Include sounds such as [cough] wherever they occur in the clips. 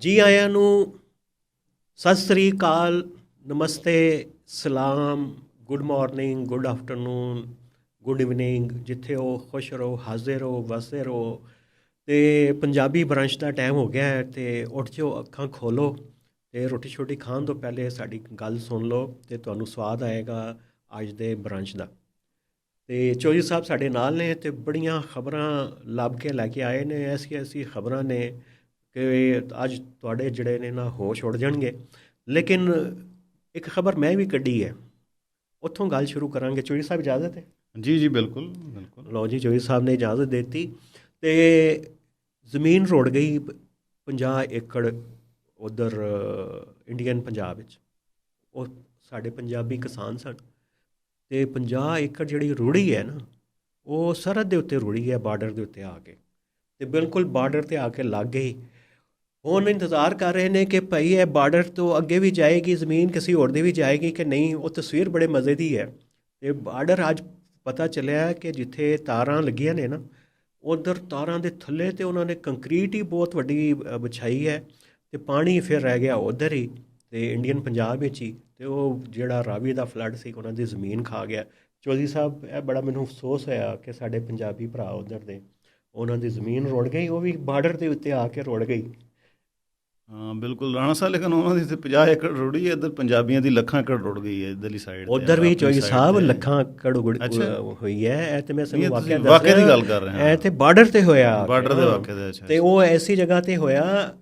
ਜੀ ਆਇਆਂ ਨੂੰ ਸਤਿ ਸ੍ਰੀ ਅਕਾਲ, ਨਮਸਤੇ, ਸਲਾਮ, good morning, good afternoon, good evening ਜਿੱਥੇ ਹੋ ਖੁਸ਼ ਰਹੋ, ਹਾਜ਼ਰ ਰਹੋ, ਵਸਦੇ ਰਹੋ। ਤੇ ਪੰਜਾਬੀ ਬ੍ਰੰਚ ਦਾ ਟਾਈਮ ਹੋ ਗਿਆ ਹੈ ਤੇ ਉੱਠ ਜਾਓ, ਅੱਖਾਂ ਖੋਲੋ ਤੇ ਰੋਟੀ ਛੋਟੀ ਖਾਣ ਤੋਂ ਪਹਿਲੇ ਸਾਡੀ ਗੱਲ ਸੁਣ ਲਓ ਤੇ ਤੁਹਾਨੂੰ ਸਵਾਦ ਆਏਗਾ ਅੱਜ ਦੇ ਬ੍ਰੰਚ ਦਾ। ਤੇ ਚੌਧਰੀ ਸਾਹਿਬ ਸਾਡੇ ਨਾਲ ਨੇ ਤੇ ਬੜੀਆਂ ਖਬਰਾਂ ਲੱਭ ਕੇ ਲੈ ਕੇ ਆਏ ਨੇ ਐਸੀ ਐਸੀ ਖਬਰਾਂ ਨੇ। ਕਿ ਅੱਜ ਤੁਹਾਡੇ ਜਿਹੜੇ ਨੇ ਨਾ ਹੋਸ਼ ਉੱਡ ਜਾਣਗੇ। ਲੇਕਿਨ ਇੱਕ ਖਬਰ ਮੈਂ ਵੀ ਕੱਢੀ ਹੈ। ਉੱਥੋਂ ਗੱਲ ਸ਼ੁਰੂ ਕਰਾਂਗੇ। ਚੌਧਰੀ ਸਾਹਿਬ ਇਜਾਜ਼ਤ ਹੈ? ਜੀ ਜੀ ਬਿਲਕੁਲ ਬਿਲਕੁਲ। ਲਓ ਜੀ ਚੌਧਰੀ ਸਾਹਿਬ ਨੇ ਇਜਾਜ਼ਤ ਦਿੱਤੀ ਤੇ ਜ਼ਮੀਨ ਰੋੜ ਗਈ 50 ਏਕੜ ਉਧਰ ਇੰਡੀਅਨ ਪੰਜਾਬ ਵਿੱਚ। ਉਹ ਸਾਡੇ ਪੰਜਾਬੀ ਕਿਸਾਨ ਸਨ ਤੇ 50 ਏਕੜ ਜਿਹੜੀ ਰੁੜੀ ਹੈ ਨਾ ਉਹ ਸਰਹੱਦ ਦੇ ਉੱਤੇ ਰੁੜੀ ਹੈ ਬਾਰਡਰ ਦੇ ਉੱਤੇ ਆ ਕੇ। ਤੇ ਬਿਲਕੁਲ ਬਾਰਡਰ ਤੇ ਆ ਕੇ ਲੱਗ ਗਈ। ਹੁਣ ਇੰਤਜ਼ਾਰ ਕਰ ਰਹੇ ਨੇ ਕਿ ਭਈ ਇਹ ਬਾਰਡਰ ਤੋਂ ਅੱਗੇ ਵੀ ਜਾਏਗੀ, ਜ਼ਮੀਨ ਕਿਸੇ ਹੋਰ ਦੀ ਵੀ ਜਾਏਗੀ ਕਿ ਨਹੀਂ, ਉਹ ਤਸਵੀਰ ਬੜੇ ਮਜ਼ੇ ਦੀ ਹੈ। ਤੇ ਬਾਰਡਰ ਅੱਜ ਪਤਾ ਚੱਲਿਆ ਕਿ ਜਿੱਥੇ ਤਾਰਾਂ ਲੱਗੀਆਂ ਨੇ ਨਾ, ਉਧਰ ਤਾਰਾਂ ਦੇ ਥੱਲੇ ਤੇ ਉਹਨਾਂ ਨੇ ਕੰਕਰੀਟ ਹੀ ਬਹੁਤ ਵੱਡੀ ਵਿਛਾਈ ਹੈ ਤੇ ਪਾਣੀ ਫਿਰ ਰਹਿ ਗਿਆ ਉਧਰ ਹੀ ਤੇ ਇੰਡੀਅਨ ਪੰਜਾਬ ਵਿੱਚ ਹੀ ਤੇ ਉਹ ਜਿਹੜਾ ਰਾਵੀ ਦਾ ਫਲੱਡ ਸੀ, ਉਹਨਾਂ ਦੀ ਜ਼ਮੀਨ ਖਾ ਗਿਆ। ਚੌਧਰੀ ਸਾਹਿਬ, ਇਹ ਬੜਾ ਮੈਨੂੰ ਅਫਸੋਸ ਹੋਇਆ ਕਿ ਸਾਡੇ ਪੰਜਾਬੀ ਭਰਾ ਉਧਰ ਦੇ, ਉਹਨਾਂ ਦੀ ਜ਼ਮੀਨ ਰੁੜ ਗਈ, ਉਹ ਵੀ ਬਾਰਡਰ ਦੇ ਉੱਤੇ ਆ ਕੇ ਰੁੜ ਗਈ। ਹਾਂ ਬਿਲਕੁਲ। ਰਾਣਾ ਸਾਹਿਬ ਲੇਕਿਨ ਉਹਨਾਂ ਦੀ ਤੇ 50 ਏਕੜ ਰੁੜੀ ਹੈ ਇੱਧਰ ਪੰਜਾਬੀਆਂ ਦੀ ਲੱਖਾਂ ਏਕੜ ਰੁੜ ਗਈ ਹੈ ਇੱਧਰਲੀ ਸਾਈਡ ਉਧਰ ਵੀ ਚੌਧਰੀ ਸਾਹਿਬ ਲੱਖਾਂ ਅੱਛਾ। ਹੋਈ ਹੈ। ਇਹ ਤੇ ਮੈਂ ਸਾਨੂੰ ਵਾਕਿਆ ਵਾਕਿਆ ਦੀ ਦੱਸ ਗੱਲ ਕਰ ਰਹੇ ਹਾਂ। ਇਹ ਤੇ ਬਾਰਡਰ ਤੇ ਹੋਇਆ। ਬਾਰਡਰ ਦੇ। ਵਾਕਿਆ ਦੇ ਅੱਛਾ ਤੇ ਉਹ ਐਸੀ ਜਗ੍ਹਾ ਤੇ ਹੋਇਆ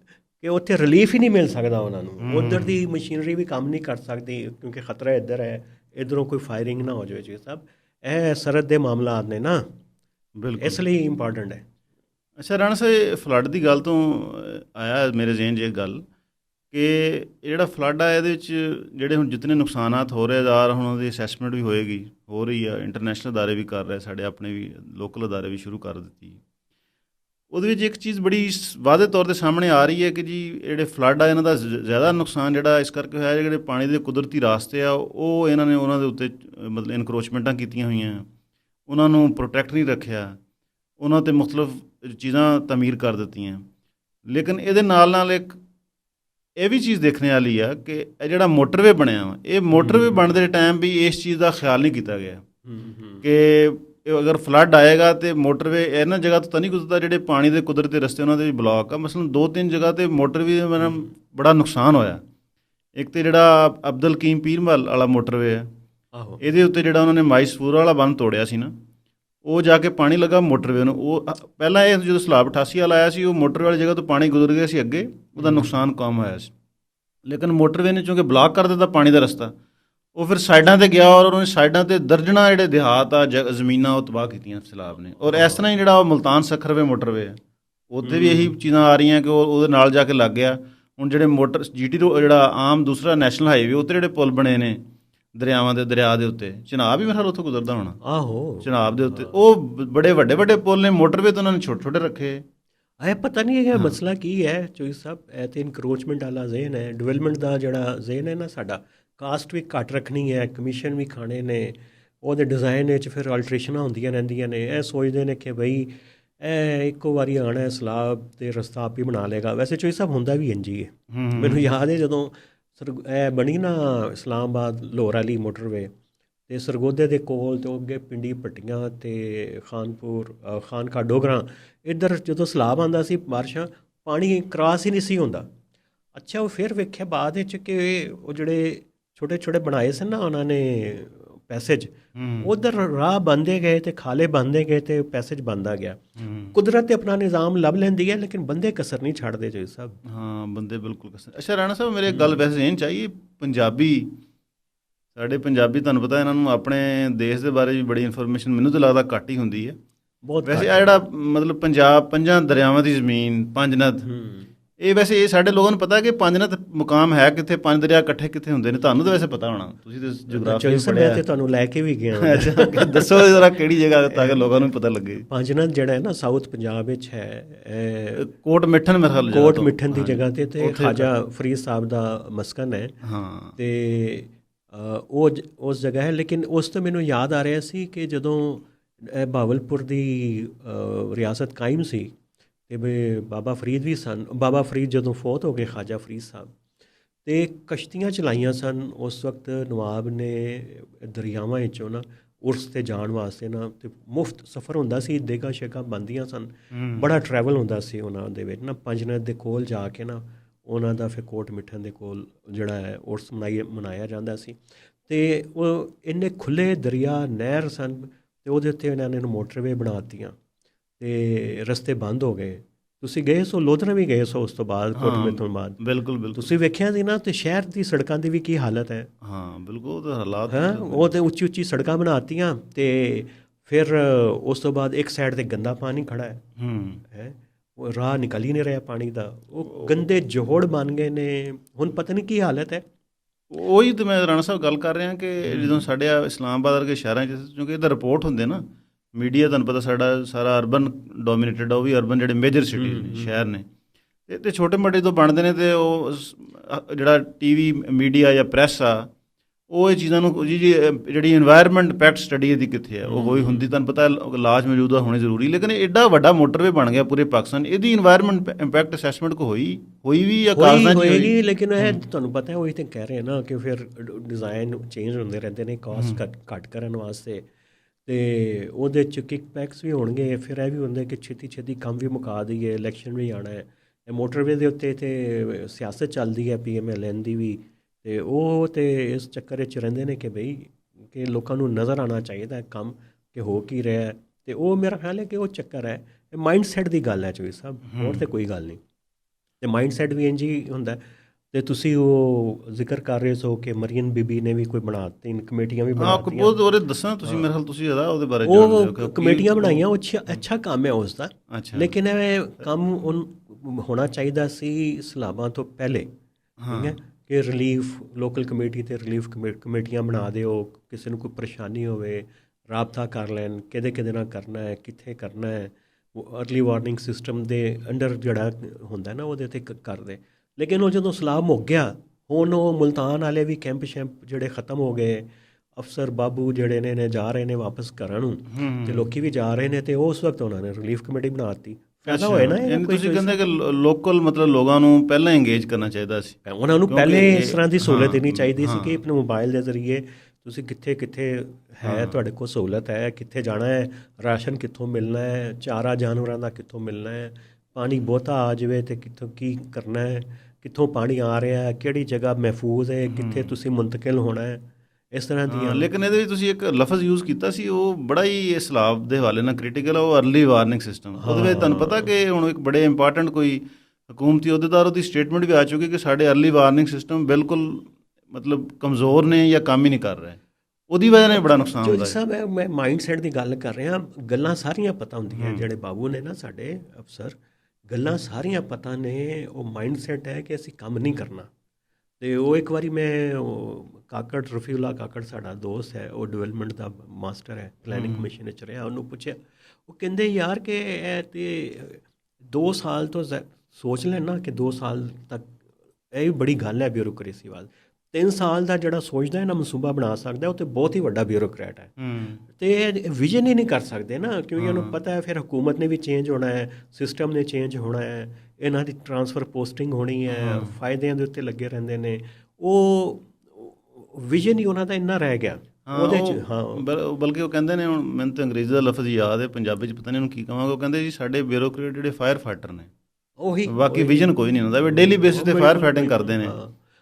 ਕਿ ਉੱਥੇ ਰਿਲੀਫ ਹੀ ਨਹੀਂ ਮਿਲ ਸਕਦਾ ਉਹਨਾਂ ਨੂੰ। ਉਧਰ ਦੀ ਮਸ਼ੀਨਰੀ ਵੀ ਕੰਮ ਨਹੀਂ ਕਰ ਸਕਦੀ ਕਿਉਂਕਿ ਖਤਰਾ ਇੱਧਰ ਹੈ। ਇਧਰੋਂ ਕੋਈ ਫਾਇਰਿੰਗ ਨਾ ਹੋ ਜਾਵੇ ਜੀ ਸਾਹਿਬ। ਇਹ ਸਰਹੱਦ ਦੇ ਮਾਮਲਾਤ ਨੇ ਨਾ। ਬਿਲਕੁਲ। ਇਸ ਲਈ ਇੰਪੋਰਟੈਂਟ ਹੈ। ਅੱਛਾ, ਰਾਣਾ ਸਾਹਿਬ ਫਲੱਡ ਦੀ ਗੱਲ ਤੋਂ ਆਇਆ ਮੇਰੇ ਜ਼ਿਹਨ 'ਚ ਇਹ ਗੱਲ ਕਿ ਜਿਹੜਾ ਫਲੱਡ ਆ, ਇਹਦੇ ਵਿੱਚ ਜਿਹੜੇ ਹੁਣ ਜਿੰਨੇ ਨੁਕਸਾਨਾਤ ਹੋ ਰਹੇ ਆ ਹੁਣ ਉਹਦੀ ਅਸੈਸਮੈਂਟ ਵੀ ਹੋਏਗੀ, ਹੋ ਰਹੀ ਆ ਇੰਟਰਨੈਸ਼ਨਲ ਅਦਾਰੇ ਵੀ ਕਰ ਰਹੇ ਸਾਡੇ ਆਪਣੇ ਵੀ ਲੋਕਲ ਅਦਾਰੇ ਵੀ ਸ਼ੁਰੂ ਕਰ ਦਿੱਤੀ ਉਹਦੇ ਵਿੱਚ ਇੱਕ ਚੀਜ਼ ਬੜੀ ਵਾਅਦੇ ਤੌਰ ਤੇ ਸਾਹਮਣੇ ਆ ਰਹੀ ਹੈ ਕਿ ਜੀ ਜਿਹੜੇ ਫਲੱਡ ਆ, ਇਹਨਾਂ ਦਾ ਜ਼ਿਆਦਾ ਨੁਕਸਾਨ ਜਿਹੜਾ ਇਸ ਕਰਕੇ ਹੋਇਆ, ਜਿਹੜੇ ਪਾਣੀ ਦੇ ਕੁਦਰਤੀ ਰਾਸਤੇ ਆ, ਉਹ ਇਹਨਾਂ ਨੇ ਉਹਨਾਂ ਦੇ ਉੱਤੇ ਮਤਲਬ ਇਨਕਰੋਚਮੈਂਟਾਂ ਕੀਤੀਆਂ ਹੋਈਆਂ। ਉਹਨਾਂ ਨੂੰ ਪ੍ਰੋਟੈਕਟ ਨਹੀਂ ਰੱਖਿਆ। ਉਹਨਾਂ ਤੇ ਮੁxtਲਫ ਚੀਜ਼ਾਂ ਤਮੀਰ ਕਰ ਦਿੱਤੀਆਂ। ਲੇਕਿਨ ਇਹਦੇ ਨਾਲ ਨਾਲ ਇੱਕ ਇਹ ਵੀ ਚੀਜ਼ ਦੇਖਣ ਵਾਲੀ ਆ ਕਿ ਇਹ ਜਿਹੜਾ ਮੋਟਰਵੇ ਬਣਿਆ ਵਾ ਇਹ ਮੋਟਰਵੇ ਬਣਦੇ ਟਾਈਮ ਵੀ ਇਸ ਚੀਜ਼ ਦਾ ਖਿਆਲ ਨਹੀਂ ਕੀਤਾ ਗਿਆ। ਕਿ ਇਹ ਅਗਰ ਫਲੱਡ ਆਏਗਾ ਤੇ ਮੋਟਰਵੇ ਇਹਨਾਂ ਜਗ੍ਹਾ ਤੋਂ ਤਾਂ ਨਹੀਂ ਗੁਜ਼ਰਦਾ ਜਿਹੜੇ ਪਾਣੀ ਦੇ ਕੁਦਰਤੀ ਰਸਤੇ ਉਹਨਾਂ ਦੇ ਵੀ ਬਲੌਕ ਆ। ਮਸਲਨ ਦੋ ਤਿੰਨ ਜਗ੍ਹਾ ਤੇ ਮੋਟਰਵੇ ਦਾ ਮੇਰਾ ਬੜਾ ਨੁਕਸਾਨ ਹੋਇਆ। ਇੱਕ ਤੇ ਜਿਹੜਾ ਅਬਦੁਲ ਕੀਮ ਪੀਰਮਲ ਵਾਲਾ ਮੋਟਰਵੇ ਆ ਆਹੋ। ਇਹਦੇ ਉੱਤੇ ਜਿਹੜਾ ਉਹਨਾਂ ਨੇ ਮਾਈਸਪੂਰ ਵਾਲਾ ਬੰਨ ਤੋੜਿਆ ਸੀ ਨਾ। ਉਹ ਜਾ ਕੇ ਪਾਣੀ ਲੱਗਾ ਮੋਟਰਵੇ ਨੂੰ। ਉਹ ਪਹਿਲਾਂ ਇਹ ਜਦੋਂ ਸਲਾਬ 88 ਵਾਲਾ ਆਇਆ ਸੀ ਉਹ ਮੋਟਰ ਵਾਲੀ ਜਗ੍ਹਾ ਤੋਂ ਪਾਣੀ ਗੁਜ਼ਰ ਗਿਆ ਸੀ ਅੱਗੇ ਉਹਦਾ ਨੁਕਸਾਨ ਕਮ ਹੋਇਆ ਸੀ। ਲੇਕਿਨ ਮੋਟਰਵੇ ਨੇ ਚੂੰਕਿ ਬਲਾਕ ਕਰ ਦਿੱਤਾ ਪਾਣੀ ਦਾ ਰਸਤਾ ਉਹ ਫਿਰ ਸਾਈਡਾਂ ਤੇ ਗਿਆ ਔਰ ਉਹਨੇ ਸਾਈਡਾਂ ਤੇ ਦਰਜਣਾ ਜਿਹੜੇ ਦਿਹਾਤ ਆ ਜ਼ਮੀਨਾਂ ਉਹ ਤਬਾਹ ਕੀਤੀਆਂ ਸਲਾਬ ਨੇ। ਔਰ ਇਸ ਤਰ੍ਹਾਂ ਹੀ ਜਿਹੜਾ ਉਹ ਮੁਲਤਾਨ ਸਖਰਵੇ ਮੋਟਰਵੇ ਆ ਉੱਥੇ ਵੀ ਇਹੀ ਚੀਜ਼ਾਂ ਆ ਰਹੀਆਂ ਕਿ ਉਹ ਉਹਦੇ ਨਾਲ ਜਾ ਕੇ ਲੱਗ ਗਿਆ। ਹੁਣ ਜਿਹੜੇ ਮੋਟਰ ਜੀਟੀ ਜਿਹੜਾ ਆਮ ਦੂਸਰਾ ਨੈਸ਼ਨਲ ਹਾਈਵੇ ਉੱਤੇ ਜਿਹੜੇ ਪੁਲ ਬਣੇ ਨੇ ਦਰਿਆਵਾਂ ਦੇ ਦਰਿਆ ਦੇ ਉੱਤੇ। ਚਨਾਬ ਵੀ ਮੇਰੇ ਉੱਥੋਂ ਗੁਜ਼ਰਦਾ ਹੋਣਾ। ਆਹੋ। ਚਨਾਬ ਦੇ ਉੱਤੇ। ਉਹ ਬੜੇ ਵੱਡੇ ਵੱਡੇ ਪੁਲ ਨੇ ਮੋਟਰਵੇ ਤਾਂ ਉਹਨਾਂ ਨੇ ਛੋਟੇ ਛੋਟੇ ਰੱਖੇ। ਇਹ ਪਤਾ ਨਹੀਂ ਇਹ ਮਸਲਾ ਕੀ ਹੈ ਚੋਈ ਸਾਹਿਬ ਇਹ ਤੇ ਇਨਕਰੋਚਮੈਂਟ ਵਾਲਾ ਜ਼ੇਨ ਹੈ। ਡਿਵੈਲਪਮੈਂਟ ਦਾ ਜਿਹੜਾ ਜ਼ੇਨ ਹੈ ਨਾ ਸਾਡਾ ਕਾਸਟ ਵੀ ਘੱਟ ਰੱਖਣੀ ਹੈ ਕਮਿਸ਼ਨ ਵੀ ਖਾਣੇ ਨੇ। ਉਹਦੇ ਡਿਜ਼ਾਈਨ ਵਿੱਚ ਫਿਰ ਅਲਟਰੇਸ਼ਨਾਂ ਹੁੰਦੀਆਂ ਰਹਿੰਦੀਆਂ ਨੇ। ਇਹ ਸੋਚਦੇ ਨੇ ਕਿ ਬਈ ਇਹ ਇੱਕੋ ਵਾਰੀ ਆਣਾ ਹੈ ਸਲਾਬ ਤੇ ਰਸਤਾ ਆਪ ਹੀ ਬਣਾ ਲੇਗਾ ਵੈਸੇ ਚੋਈ ਸਾਹਿਬ ਹੁੰਦਾ ਵੀ ਇੰਜ ਹੂੰ। ਮੈਨੂੰ ਯਾਦ ਹੈ ਜਦੋਂ ਸਰਗ- ਇਹ ਬਣੀ ਨਾ ਇਸਲਾਮਾਬਾਦ ਲਾਹੌਰ ਵਾਲੀ ਮੋਟਰਵੇ ਤੇ ਸਰਗੋਦੇ ਦੇ ਕੋਲ ਤੋਂ ਅੱਗੇ ਪਿੰਡੀ ਪੱਟੀਆਂ ਤੇ ਖਾਨਪੁਰ ਅ, ਖਾਨਕਾ ਡੋਗਰਾ ਇੱਧਰ ਜਦੋਂ ਸਲਾਬ ਆਂਦਾ ਸੀ ਬਾਰਿਸ਼ਾਂ ਪਾਣੀ ਕ੍ਰਾਸ ਹੀ ਨਹੀਂ ਸੀ ਹੁੰਦਾ। ਅੱਛਾ ਉਹ ਫਿਰ ਵੇਖਿਆ ਬਾਅਦ ਵਿੱਚ ਕਿ ਉਹ ਜਿਹੜੇ ਛੋਟੇ ਛੋਟੇ ਬਣਾਏ ਸਨ ਨਾ ਉਹਨਾਂ ਨੇ ਪੈਸੇਜ ਉਧਰ ਰਾਹ ਬੰਦੇ ਗਏ ਤੇ ਖਾਲੇ ਬੰਦੇ ਗਏ ਤੇ ਪੈਸੇਜ ਬੰਦਾ ਗਿਆ। ਕੁਦਰਤ ਤੇ ਆਪਣਾ ਨਿਜ਼ਾਮ ਲੱਭ ਲੈਂਦੀ ਹੈ ਲੇਕਿਨ ਬੰਦੇ ਕਸਰ ਨਹੀਂ ਛੱਡਦੇ ਜੀ ਸਾਹਿਬ। ਹਾਂ ਬੰਦੇ ਬਿਲਕੁਲ ਕਸਰ। ਅੱਛਾ ਰਾਣਾ ਸਾਹਿਬ ਮੇਰੇ ਗੱਲ ਵੈਸੇ ਜ਼ਿਹਨ ਚਾਹੀਏ ਪੰਜਾਬੀ ਸਾਡੇ ਪੰਜਾਬੀ ਤੁਹਾਨੂੰ ਪਤਾ ਇਹਨਾਂ ਨੂੰ ਆਪਣੇ ਦੇਸ਼ ਦੇ ਬਾਰੇ ਵੀ ਬੜੀ ਇਨਫੋਰਮੇਸ਼ਨ ਮੈਨੂੰ ਤਾਂ ਲੱਗਦਾ ਘੱਟ ਹੀ ਹੁੰਦੀ ਹੈ। ਬਹੁਤ ਵੈਸੇ ਆ ਜਿਹੜਾ ਮਤਲਬ ਪੰਜਾਬ ਪੰਜਾਂ ਦਰਿਆਵਾਂ ਦੀ ਜ਼ਮੀਨ ਪੰਜ ਨਦ ਇਹ ਵੈਸੇ ਇਹ ਸਾਡੇ ਲੋਕਾਂ ਨੂੰ ਪਤਾ ਕਿ ਪੰਜ ਨਦ ਮੁਕਾਮ ਹੈ ਕਿੱਥੇ ਪੰਜ ਦਰਿਆ ਇਕੱਠੇ ਕਿੱਥੇ ਹੁੰਦੇ ਨੇ ਤੁਹਾਨੂੰ ਤਾਂ ਵੈਸੇ ਪਤਾ ਹੋਣਾ ਤੁਸੀਂ ਤਾਂ ਜਿਓਗ੍ਰਾਫੀ ਮੈਂ ਤੇ ਤੁਹਾਨੂੰ ਲੈ ਕੇ ਵੀ ਗਿਆ ਦੱਸੋ ਜਰਾ ਕਿਹੜੀ ਜਗ੍ਹਾ ਤਾਂ ਕਿ ਲੋਕਾਂ ਨੂੰ ਪਤਾ ਲੱਗੇ। ਪੰਜਨਦ ਜਿਹੜਾ ਹੈ ਨਾ ਸਾਊਥ ਪੰਜਾਬ ਵਿੱਚ ਹੈ ਕੋਟ ਮਿੱਠਨ ਮੇਰੇ ਖਿਆਲ ਕੋਟ ਤੋਂ। ਮਿੱਠਨ ਦੀ। ਜਗ੍ਹਾ ਤੇ ਤੇ ਖਾਜਾ ਫਰੀਦ ਸਾਹਿਬ ਦਾ ਮਸਕਨ ਹੈ। ਹਾਂ। ਤੇ ਉਹ ਉਸ ਜਗ੍ਹਾ ਹੈ ਲੇਕਿਨ ਉਸ ਤੋਂ ਮੈਨੂੰ ਯਾਦ ਆ ਰਿਹਾ ਸੀ ਕਿ ਜਦੋਂ ਬਾਵਲਪੁਰ ਦੀ ਰਿਆਸਤ ਕਾਇਮ ਸੀ ਕਿ ਵੀ ਬਾਬਾ ਫਰੀਦ ਵੀ ਸਨ ਬਾਬਾ ਫਰੀਦ ਜਦੋਂ ਫੌਤ ਹੋ ਗਏ ਖਾਜਾ ਫਰੀਦ ਸਾਹਿਬ ਤੇ ਕਸ਼ਤੀਆਂ ਚਲਾਈਆਂ ਸਨ। ਉਸ ਵਕਤ ਨਵਾਬ ਨੇ ਦਰਿਆਵਾਂ ਵਿੱਚੋਂ ਨਾ ਉਰਸ ਤੇ ਜਾਣ ਵਾਸਤੇ ਨਾ ਤੇ ਮੁਫਤ ਸਫ਼ਰ ਹੁੰਦਾ ਸੀ ਦੇਗਾ ਸ਼ੇਗਾ ਬੰਦੀਆਂ ਸਨ। ਬੜਾ ਟਰੈਵਲ ਹੁੰਦਾ ਸੀ ਉਹਨਾਂ ਦੇ ਵਿੱਚ ਨਾ ਪੰਜਨਤ ਦੇ ਕੋਲ ਜਾ ਕੇ ਨਾ ਉਹਨਾਂ ਦਾ ਫਿਰ ਕੋਟ ਮਿੱਠਣ ਦੇ ਕੋਲ ਜਿਹੜਾ ਹੈ ਉਰਸ ਮਨਾਇਆ ਜਾਂਦਾ ਸੀ। ਤੇ ਉਹ ਇੰਨੇ ਖੁੱਲੇ ਦਰਿਆ ਨਹਿਰ ਸਨ ਤੇ ਉਹਦੇ ਉੱਤੇ ਇਹਨਾਂ ਨੇ ਮੋਟਰਵੇ ਬਣਾ ਦਿੱਤੀਆਂ। ਤੇ ਰਸਤੇ ਬੰਦ ਹੋ ਗਏ। ਤੁਸੀਂ ਗਏ ਸੋ ਲੋਧਰਾ ਵੀ ਗਏ ਸੋ ਉਸ ਤੋਂ ਬਾਅਦ ਕੋਟ ਹਾਂ। ਮਿੱਠਣ ਤੋਂ ਬਾਅਦ? ਬਿਲਕੁਲ ਬਿਲਕੁਲ। ਤੁਸੀਂ ਵੇਖਿਆ ਸੀ ਨਾ ਤੇ ਸ਼ਹਿਰ ਦੀ ਸੜਕਾਂ ਦੀ ਵੀ ਕੀ ਹਾਲਤ ਹੈ? ਹਾਂ ਬਿਲਕੁਲ ਉਹ ਹਾਲਾਤ ਹਾਂ? ਉਹ ਤੇ ਉੱਚੀ ਉੱਚੀ ਸੜਕਾਂ ਬਣਾਤੀਆਂ ਤੇ ਫਿਰ ਉਸ ਤੋਂ ਬਾਅਦ ਇੱਕ ਸਾਈਡ ਤੇ ਗੰਦਾ ਪਾਣੀ ਖੜਾ ਹੈ। ਹੂੰ। ਹੈ? ਉਹ ਰਾਹ ਨਿਕਲ ਹੀ ਨਹੀਂ ਰਿਹਾ ਪਾਣੀ ਦਾ। ਉਹ ਗੰਦੇ ਜੋੜ ਬਣ ਗਏ ਨੇ। ਹੁਣ ਪਤਾ ਨਹੀਂ ਕੀ ਹਾਲਤ ਹੈ। ਉਹੀ ਤੇ ਮੈਂ ਰਾਣਾ ਸਾਹਿਬ ਗੱਲ ਕਰ ਰਿਹਾ ਕਿ ਜਦੋਂ ਸਾਡੇ ਆ ਇਸਲਾਮਾਬਾਦ ਵਰਗੇ ਸ਼ਹਿਰਾਂ 'ਚ ਕਿਉਂਕਿ ਇਹਦਾ ਰਿਪੋਰਟ ਹੁੰਦੇ ਨਾ ਮੀਡੀਆ ਤੁਹਾਨੂੰ ਪਤਾ ਸਾਡਾ ਸਾਰਾ ਅਰਬਨ ਡੋਮੀਨੇਟਡ ਆ ਉਹ ਵੀ ਅਰਬਨ ਜਿਹੜੇ ਮੇਜਰ ਸਿਟੀ ਨੇ ਸ਼ਹਿਰ ਨੇ। ਤੇ ਤੇ ਛੋਟੇ ਮੋਟੇ ਜਦੋਂ ਬਣਦੇ ਨੇ ਤੇ ਉਹ ਜਿਹੜਾ ਟੀਵੀ ਮੀਡੀਆ ਜਾਂ ਪ੍ਰੈਸ ਆ ਉਹ ਇਹ ਚੀਜ਼ਾਂ ਨੂੰ ਜੀ ਜੀ ਜਿਹੜੀ এনवायरमेंट ਇੰਪੈਕਟ ਸਟੱਡੀ ਇਹਦੀ ਕਿੱਥੇ ਆ ਉਹ ਹੋਈ ਹੁੰਦੀ ਤੁਹਾਨੂੰ ਪਤਾ ਲਾਜ ਮੌਜੂਦਾ ਹੋਣੀ ਜ਼ਰੂਰੀ ਲੇਕਿਨ ਐਡਾ ਵੱਡਾ ਮੋਟਰਵੇ ਬਣ ਗਿਆ ਪੂਰੇ ਪਾਕਿਸਤਾਨ ਇਹਦੀ এনवायरमेंट ਇੰਪੈਕਟ ਅਸੈਸਮੈਂਟ ਕੋ ਹੋਈ ਹੋਈ ਵੀ ਆ ਕਾਰਨਾਂ ਦੀ ਹੋਏਗੀ ਲੇਕਿਨ ਇਹ ਤੁਹਾਨੂੰ ਪਤਾ ਹੈ ਉਹੀ ਤਾਂ ਕਹਿ ਰਹੇ ਨਾ ਕਿ ਫਿਰ ਡਿਜ਼ਾਈਨ ਚੇਂਜ ਹੁੰਦੇ ਰਹਿੰਦੇ ਨੇ ਕਾਸਟ ਘਟ ਕਰਨ ਵਾਸਤੇ। ਤੇ ਉਹਦੇ ਚ ਕਿਕ ਬੈਕਸ ਵੀ ਹੋਣਗੇ ਫਿਰ ਇਹ ਵੀ ਹੁੰਦਾ ਕਿ ਛੇਤੀ ਛੇਤੀ ਕੰਮ ਵੀ ਮੁਕਾ ਦਈਏ ਇਲੈਕਸ਼ਨ ਵੀ ਆਣਾ ਹੈ। ਇਹ ਮੋਟਰਵੇ ਦੇ ਉੱਤੇ ਤੇ ਸਿਆਸਤ ਚੱਲਦੀ ਹੈ ਪੀਐਮਐਲਐਨ ਦੀ ਵੀ ਤੇ ਉਹ ਤੇ ਇਸ ਚੱਕਰ ਵਿੱਚ ਰਹਿੰਦੇ ਨੇ ਕਿ ਬਈ ਕਿ ਲੋਕਾਂ ਨੂੰ ਨਜ਼ਰ ਆਣਾ ਚਾਹੀਦਾ ਹੈ ਕੰਮ ਕਿ ਹੋ ਕੀ ਰਿਹਾ ਤੇ ਉਹ ਮੇਰਾ ਖਿਆਲ ਹੈ ਕਿ ਉਹ ਚੱਕਰ ਹੈ। ਇਹ ਮਾਈਂਡ ਸੈਟ ਦੀ ਗੱਲ ਹੈ ਚੋਈ ਸਾਹਿਬ ਹੋਰ ਤੇ ਕੋਈ ਗੱਲ ਨਹੀਂ। ਤੇ ਮਾਈਂਡ ਸੈਟ ਵੀ ਇੰਜ ਹੀ ਹੁੰਦਾ ਹੈ। ਤੇ ਤੁਸੀਂ ਉਹ ਜ਼ਿਕਰ ਕਰ ਰਹੇ ਸੋ ਕਿ ਮਰੀਨ ਬੀਬੀ ਨੇ ਵੀ ਕੋਈ ਬਣਾ ਤਿੰਨ ਕਮੇਟੀਆਂ ਵੀ ਹਾਂ ਬਣਾ ਕੋਈ ਉਹਦੇ ਦੱਸਣਾ ਤੁਸੀਂ ਮੇਰੇ ਖਿਆਲ ਤੁਸੀਂ ਜ਼ਿਆਦਾ ਉਹਦੇ ਬਾਰੇ ਜਾਣਦੇ ਹੋ ਕਮੇਟੀਆਂ ਬਣਾਈਆਂ ਉਹ ਅੱਛਾ ਕੰਮ ਹੈ ਉਸ ਦਾ ਲੇਕਿਨ ਇਹ ਕੰਮ ਹੋਣਾ ਚਾਹੀਦਾ ਸੀ ਸਲਾਬਾਂ ਤੋਂ ਪਹਿਲੇ ਠੀਕ ਹੈ। ਕਿ ਰਿਲੀਫ ਲੋਕਲ ਕਮੇਟੀ ਤੇ ਰਿਲੀਫ ਕਮੇ- ਕਮੇਟੀਆਂ ਬਣਾ ਦਿਓ ਕਿਸੇ ਨੂੰ ਕੋਈ ਪਰੇਸ਼ਾਨੀ ਹੋਵੇ ਰਾਬਤਾ ਕਰ ਲੈਣ ਕਿਹਦੇ ਕਿਹਦੇ ਨਾਲ ਕਰਨਾ ਹੈ ਕਿੱਥੇ ਕਰਨਾ ਹੈ। ਉਹ ਅਰਲੀ ਵਾਰਨਿੰਗ ਸਿਸਟਮ ਦੇ ਅੰਡਰ ਜਿਹੜਾ ਹੁੰਦਾ ਨਾ ਉਹਦੇ ਤੇ ਕਰਦੇ। ਲੇਕਿਨ ਉਹ ਜਦੋਂ ਸਲਾਬ ਮੁੱਕ ਗਿਆ ਹੁਣ ਉਹ ਮੁਲਤਾਨ ਵਾਲੇ ਵੀ ਕੈਂਪ ਸ਼ੈਂਪ ਜਿਹੜੇ ਖਤਮ ਹੋ ਗਏ ਅਫਸਰ ਬਾਬੂ ਜਿਹੜੇ ਨੇ ਨੇ ਜਾ ਰਹੇ ਨੇ ਵਾਪਸ ਘਰਾਂ ਨੂੰ ਤੇ ਲੋਕੀ ਵੀ ਜਾ ਰਹੇ ਨੇ ਤੇ ਉਸ ਵਕਤ ਉਹਨਾਂ ਨੇ ਰਿਲੀਫ ਕਮੇਟੀ ਬਣਾਤੀ ਫਾਇਦਾ ਹੋਇਆ ਨਾ ਇਹ ਤੁਸੀਂ ਕਹਿੰਦੇ ਕਿ ਲੋਕਲ ਮਤਲਬ ਲੋਕਾਂ ਨੂੰ ਪਹਿਲਾਂ ਇੰਗੇਜ ਕਰਨਾ ਚਾਹੀਦਾ ਸੀ। ਉਹਨਾਂ ਨੂੰ ਪਹਿਲੇ ਇਸ ਤਰ੍ਹਾਂ ਦੀ ਸਹੂਲਤ ਦੇਣੀ ਚਾਹੀਦੀ ਸੀ। ਕਿ ਆਪਣੇ ਮੋਬਾਈਲ ਦੇ ਜ਼ਰੀਏ ਤੁਸੀਂ ਕਿੱਥੇ ਕਿੱਥੇ ਹੈ। ਤੁਹਾਡੇ ਕੋਲ ਸਹੂਲਤ ਹੈ ਕਿੱਥੇ ਜਾਣਾ ਹੈ ਰਾਸ਼ਨ ਕਿੱਥੋਂ ਮਿਲਣਾ ਹੈ ਚਾਰਾ ਜਾਨਵਰਾਂ ਦਾ ਕਿੱਥੋਂ ਮਿਲਣਾ ਹੈ ਪਾਣੀ ਬਹੁਤਾ ਆ ਜਾਵੇ ਤੇ ਕਿੱਥੋਂ ਕੀ ਕਰਨਾ ਹੈ? ਕਿੱਥੋਂ ਪਾਣੀ ਆ ਰਿਹਾ ਹੈ? ਕਿਹੜੀ ਜਗ੍ਹਾ ਮਹਿਫੂਜ਼ ਹੈ? ਕਿੱਥੇ ਤੁਸੀਂ ਮੁੰਤਕਿਲ ਹੋਣਾ ਹੈ? ਇਸ ਤਰ੍ਹਾਂ ਦੀਆਂ ਹਾਂ, ਲੇਕਿਨ ਇਹਦੇ ਵਿੱਚ ਤੁਸੀਂ ਇੱਕ ਲਫ਼ਜ਼ ਯੂਜ਼ ਕੀਤਾ ਸੀ ਉਹ ਬੜਾ ਹੀ ਇਸ ਲਾਭ ਦੇ ਹਵਾਲੇ ਨਾਲ ਕ੍ਰਿਟੀਕਲ ਉਹ ਅਰਲੀ ਵਾਰਨਿੰਗ ਸਿਸਟਮ ਉਹਦੇ ਵਿੱਚ ਤੁਹਾਨੂੰ ਪਤਾ ਕਿ ਹੁਣ ਇੱਕ ਬੜੇ ਇੰਪੋਰਟੈਂਟ ਕੋਈ ਹਕੂਮਤੀ ਅਹੁਦੇਦਾਰ ਉਹਦੀ ਸਟੇਟਮੈਂਟ ਵੀ ਆ ਚੁੱਕੀ ਕਿ ਸਾਡੇ ਅਰਲੀ ਵਾਰਨਿੰਗ ਸਿਸਟਮ ਬਿਲਕੁਲ ਮਤਲਬ ਕਮਜ਼ੋਰ ਨੇ ਜਾਂ ਕੰਮ ਹੀ ਨਹੀਂ ਕਰ ਰਹੇ। ਉਹਦੀ ਵਜ੍ਹਾ ਨਾਲ ਬੜਾ ਨੁਕਸਾਨ ਜੋ ਹੁੰਦਾ ਹੈ। ਸਾਹਿਬ ਹੈ ਮੈਂ ਮਾਈਂਡ ਸੈਟ ਦੀ ਗੱਲ ਕਰ ਰਿਹਾ। ਗੱਲਾਂ ਸਾਰੀਆਂ ਪਤਾ ਹੁੰਦੀਆਂ ਜਿਹੜੇ ਬਾਬੂ ਨੇ ਨਾ ਸਾਡੇ ਅਫਸਰ। ਗੱਲਾਂ ਸਾਰੀਆਂ ਪਤਾ ਨੇ ਉਹ ਮਾਈਂਡ ਸੈਟ ਹੈ ਕਿ ਅਸੀਂ ਕੰਮ ਨਹੀਂ ਕਰਨਾ। ਤੇ ਉਹ ਇੱਕ ਵਾਰੀ ਮੈਂ ਕਾਕੜ ਰਫੀਉਲਾ ਕਾਕੜ ਸਾਡਾ ਦੋਸਤ ਹੈ ਉਹ ਡਿਵੈਲਪਮੈਂਟ ਦਾ ਮਾਸਟਰ ਹੈ ਪਲੈਨਿੰਗ ਕਮਿਸ਼ਨ ਵਿੱਚ ਰਿਹਾ ਉਹਨੂੰ ਪੁੱਛਿਆ ਉਹ ਕਹਿੰਦੇ ਯਾਰ ਕਿ ਇਹ ਤੇ 2 ਸਾਲ ਤੋਂ ਸੋਚ ਲੈਣਾ ਕਿ 2 ਸਾਲ ਤੱਕ ਇਹ ਵੀ ਬੜੀ ਗੱਲ ਹੈ ਬਿਊਰੋਕ੍ਰੇਸੀ ਵਾਲ। 3 ਸਾਲ ਦਾ ਜਿਹੜਾ ਸੋਚਦਾ ਹੈ ਨਾ ਮਨਸੂਬਾ ਬਣਾ ਸਕਦਾ ਉਹ ਤੇ ਬਹੁਤ ਹੀ ਵੱਡਾ ਬਿਊਰੋਕਰੈਟ ਹੈ। ਤੇ ਵਿਜ਼ਨ ਹੀ ਨਹੀਂ ਕਰ ਸਕਦੇ ਨਾ ਕਿਉਂਕਿ ਉਹਨੂੰ ਪਤਾ ਹੈ ਫਿਰ ਹਕੂਮਤ ਨੇ ਵੀ ਚੇਂਜ ਹੋਣਾ ਹੈ ਸਿਸਟਮ ਨੇ ਚੇਂਜ ਹੋਣਾ ਹੈ ਇਹਨਾਂ ਦੀ ਟਰਾਂਸਫਰ ਪੋਸਟਿੰਗ ਹੋਣੀ ਹੈ ਫਾਇਦਿਆਂ ਦੇ ਉੱਤੇ ਲੱਗੇ ਰਹਿੰਦੇ ਨੇ। ਉਹ ਵਿਜ਼ਨ ਹੀ ਉਹਨਾਂ ਦਾ ਇੰਨਾ ਰਹਿ ਗਿਆ। ਉਹਦੇ ਚ ਹਾਂ। ਬਲ- ਬਲਕਿ ਉਹ ਕਹਿੰਦੇ ਨੇ ਹੁਣ ਮੈਨੂੰ ਤਾਂ ਅੰਗਰੇਜ਼ੀ ਦਾ ਲਫ਼ਜ਼ ਯਾਦ ਹੈ ਪੰਜਾਬੀ ਚ ਪਤਾ ਨਹੀਂ ਉਹਨੂੰ ਕੀ ਕਹਾਂਗੇ ਉਹ ਕਹਿੰਦੇ ਜੀ ਸਾਡੇ ਬਿਊਰੋਕਰੇਟ ਜਿਹੜੇ ਫਾਇਰ ਫਾਈਟਰ ਨੇ। ਉਹੀ। ਬਾਕੀ ਵਿਜ਼ਨ ਕੋਈ ਨਹੀਂ ਹੁੰਦਾ ਵੀ ਡੇਲੀ ਬੇਸਿਸ ਤੇ ਫਾਇਰ ਫਾਈਟਿੰਗ ਕਰਦੇ ਨੇ।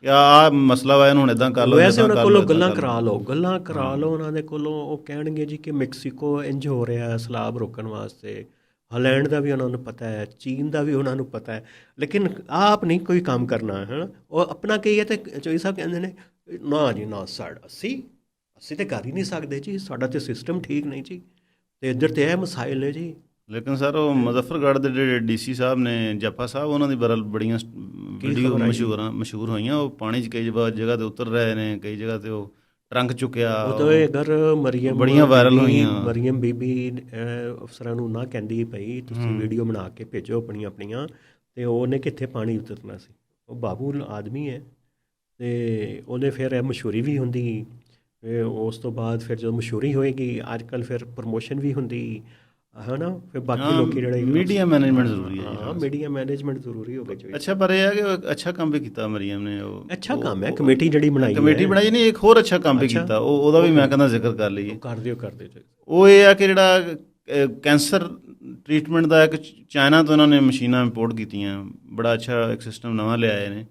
ਯਾ ਆ ਮਸਲਾ ਵਾ ਇਹਨੂੰ ਇਦਾਂ ਕਰ ਲਓ ਵੈਸੇ ਉਹਨਾਂ ਕੋਲੋਂ ਗੱਲਾਂ ਕਰ ਲਓ। ਗੱਲਾਂ ਕਰਾ ਲਓ ਉਹਨਾਂ ਦੇ ਕੋਲੋਂ ਉਹ ਕਹਿਣਗੇ ਜੀ ਕਿ ਮੈਕਸੀਕੋ ਇੰਜ ਹੋ ਰਿਹਾ ਹੈ ਸਲਾਬ ਰੋਕਣ ਵਾਸਤੇ। ਹਾਲੈਂਡ ਦਾ ਵੀ ਉਹਨਾਂ ਨੂੰ ਪਤਾ ਹੈ ਚੀਨ ਦਾ ਵੀ ਉਹਨਾਂ ਨੂੰ ਪਤਾ ਹੈ। ਲੇਕਿਨ ਆਪ ਨਹੀਂ ਕੋਈ ਕੰਮ ਕਰਨਾ ਹੈ ਨਾ ਉਹ ਆਪਣਾ ਕਹੀਏ ਤੇ ਚੋਈ ਸਾਹਿਬ ਕਹਿੰਦੇ ਨੇ ਨਾ ਜੀ ਨਾ ਸਾਡਾ ਅਸੀਂ ਅਸੀਂ ਤੇ ਕਰ ਹੀ ਨਹੀਂ ਸਕਦੇ ਜੀ ਸਾਡਾ ਤੇ ਸਿਸਟਮ ਠੀਕ ਨਹੀਂ ਜੀ। ਤੇ ਇੱਧਰ ਤੇ ਇਹ ਮਸਾਇਲ ਨੇ ਜੀ। ਲੇਕਿਨ ਸਰ ਉਹ ਮੁਜ਼ੱਫਰਗੜ੍ਹ ਦੇ ਜਿਹੜੇ ਡੀਸੀ ਸਾਹਿਬ ਨੇ ਜੱਫਾ ਸਾਹਿਬ ਉਹਨਾਂ ਦੀ ਬਰਲ ਬੜੀਆਂ ਵੀਡੀਓ? ਮਸ਼ਹੂਰਾਂ ਮਸ਼ਹੂਰ ਹੋਈਆਂ ਉਹ ਪਾਣੀ 'ਚ ਕਈ ਜਗ੍ਹਾ ਜਗ੍ਹਾ ਤੇ ਉਤਰ ਰਹੇ ਨੇ ਕਈ ਜਗ੍ਹਾ ਤੇ ਉਹ ਟਰੰਕ ਚੁੱਕਿਆ ਉਹ ਤਾਂ ਇਹ ਅਗਰ ਮਰੀਮ ਬੜੀਆਂ ਬੀਬੀ- ਹੋਈਆਂ। ਮਰੀਮ ਬੀਬੀ ਅਫਸਰਾਂ ਨੂੰ ਨਾ ਕਹਿੰਦੀ ਪਈ ਤੁਸੀਂ ਵੀਡੀਓ ਬਣਾ ਕੇ ਭੇਜੋ ਆਪਣੀਆਂ ਆਪਣੀਆਂ ਤੇ ਉਹਨੇ ਕਿੱਥੇ ਪਾਣੀ ਉਤਰਨਾ ਸੀ ਉਹ ਬਾਬੂ ਆਦਮੀ ਹੈ ਤੇ ਉਹਨੇ ਫਿਰ ਇਹ ਮਸ਼ਹੂਰੀ ਵੀ ਹੁੰਦੀ ਉਸ ਤੋਂ ਬਾਅਦ ਫਿਰ ਜਦੋਂ ਮਸ਼ਹੂਰੀ ਹੋਏਗੀ ਅੱਜ ਕੱਲ ਫਿਰ ਪ੍ਰਮੋਸ਼ਨ ਵੀ ਹੁੰਦੀ ਹੈ ਨਾ ਫਿਰ ਬਾਕੀ ਲੋਕੀ ਜਿਹੜੇ ਮੀਡੀਆ ਮੈਨੇਜਮੈਂਟ ਜ਼ਰੂਰੀ ਹੈ ਹਾਂ ਮੀਡੀਆ ਮੈਨੇਜਮੈਂਟ ਜ਼ਰੂਰੀ ਹੋ ਗਈ ਅੱਛਾ ਪਰ ਇਹ ਹੈ ਕਿ ਅੱਛਾ ਕੰਮ ਵੀ ਕੀਤਾ ਮਰੀਮ ਨੇ ਉਹ ਅੱਛਾ ਕੰਮ ਹੈ ਕਮੇਟੀ ਜਿਹੜੀ ਬਣਾਈ ਕਮੇਟੀ ਬਣਾਈ ਨਹੀਂ ਇੱਕ ਹੋਰ ਅੱਛਾ ਕੰਮ ਵੀ ਕੀਤਾ ਉਹ ਉਹਦਾ ਵੀ ਮੈਂ ਕਹਿੰਦਾ ਜ਼ਿਕਰ ਕਰ ਲਈਏ। ਕਰ ਦਿਓ ਕਰ ਦਿਓ। ਉਹ ਇਹ ਆ ਕਿ ਜਿਹੜਾ ਕੈਂਸਰ ਟ੍ਰੀਟਮੈਂਟ ਦਾ ਇੱਕ ਚਾਈਨਾ ਤੋਂ ਇਹਨਾਂ ਨੇ ਮਸ਼ੀਨਾਂ ਇੰਪੋਰਟ ਕੀਤੀਆਂ ਬੜਾ ਅੱਛਾ ਇੱਕ ਸਿਸਟਮ ਨਵਾਂ ਲਿਆਏ ਨੇ।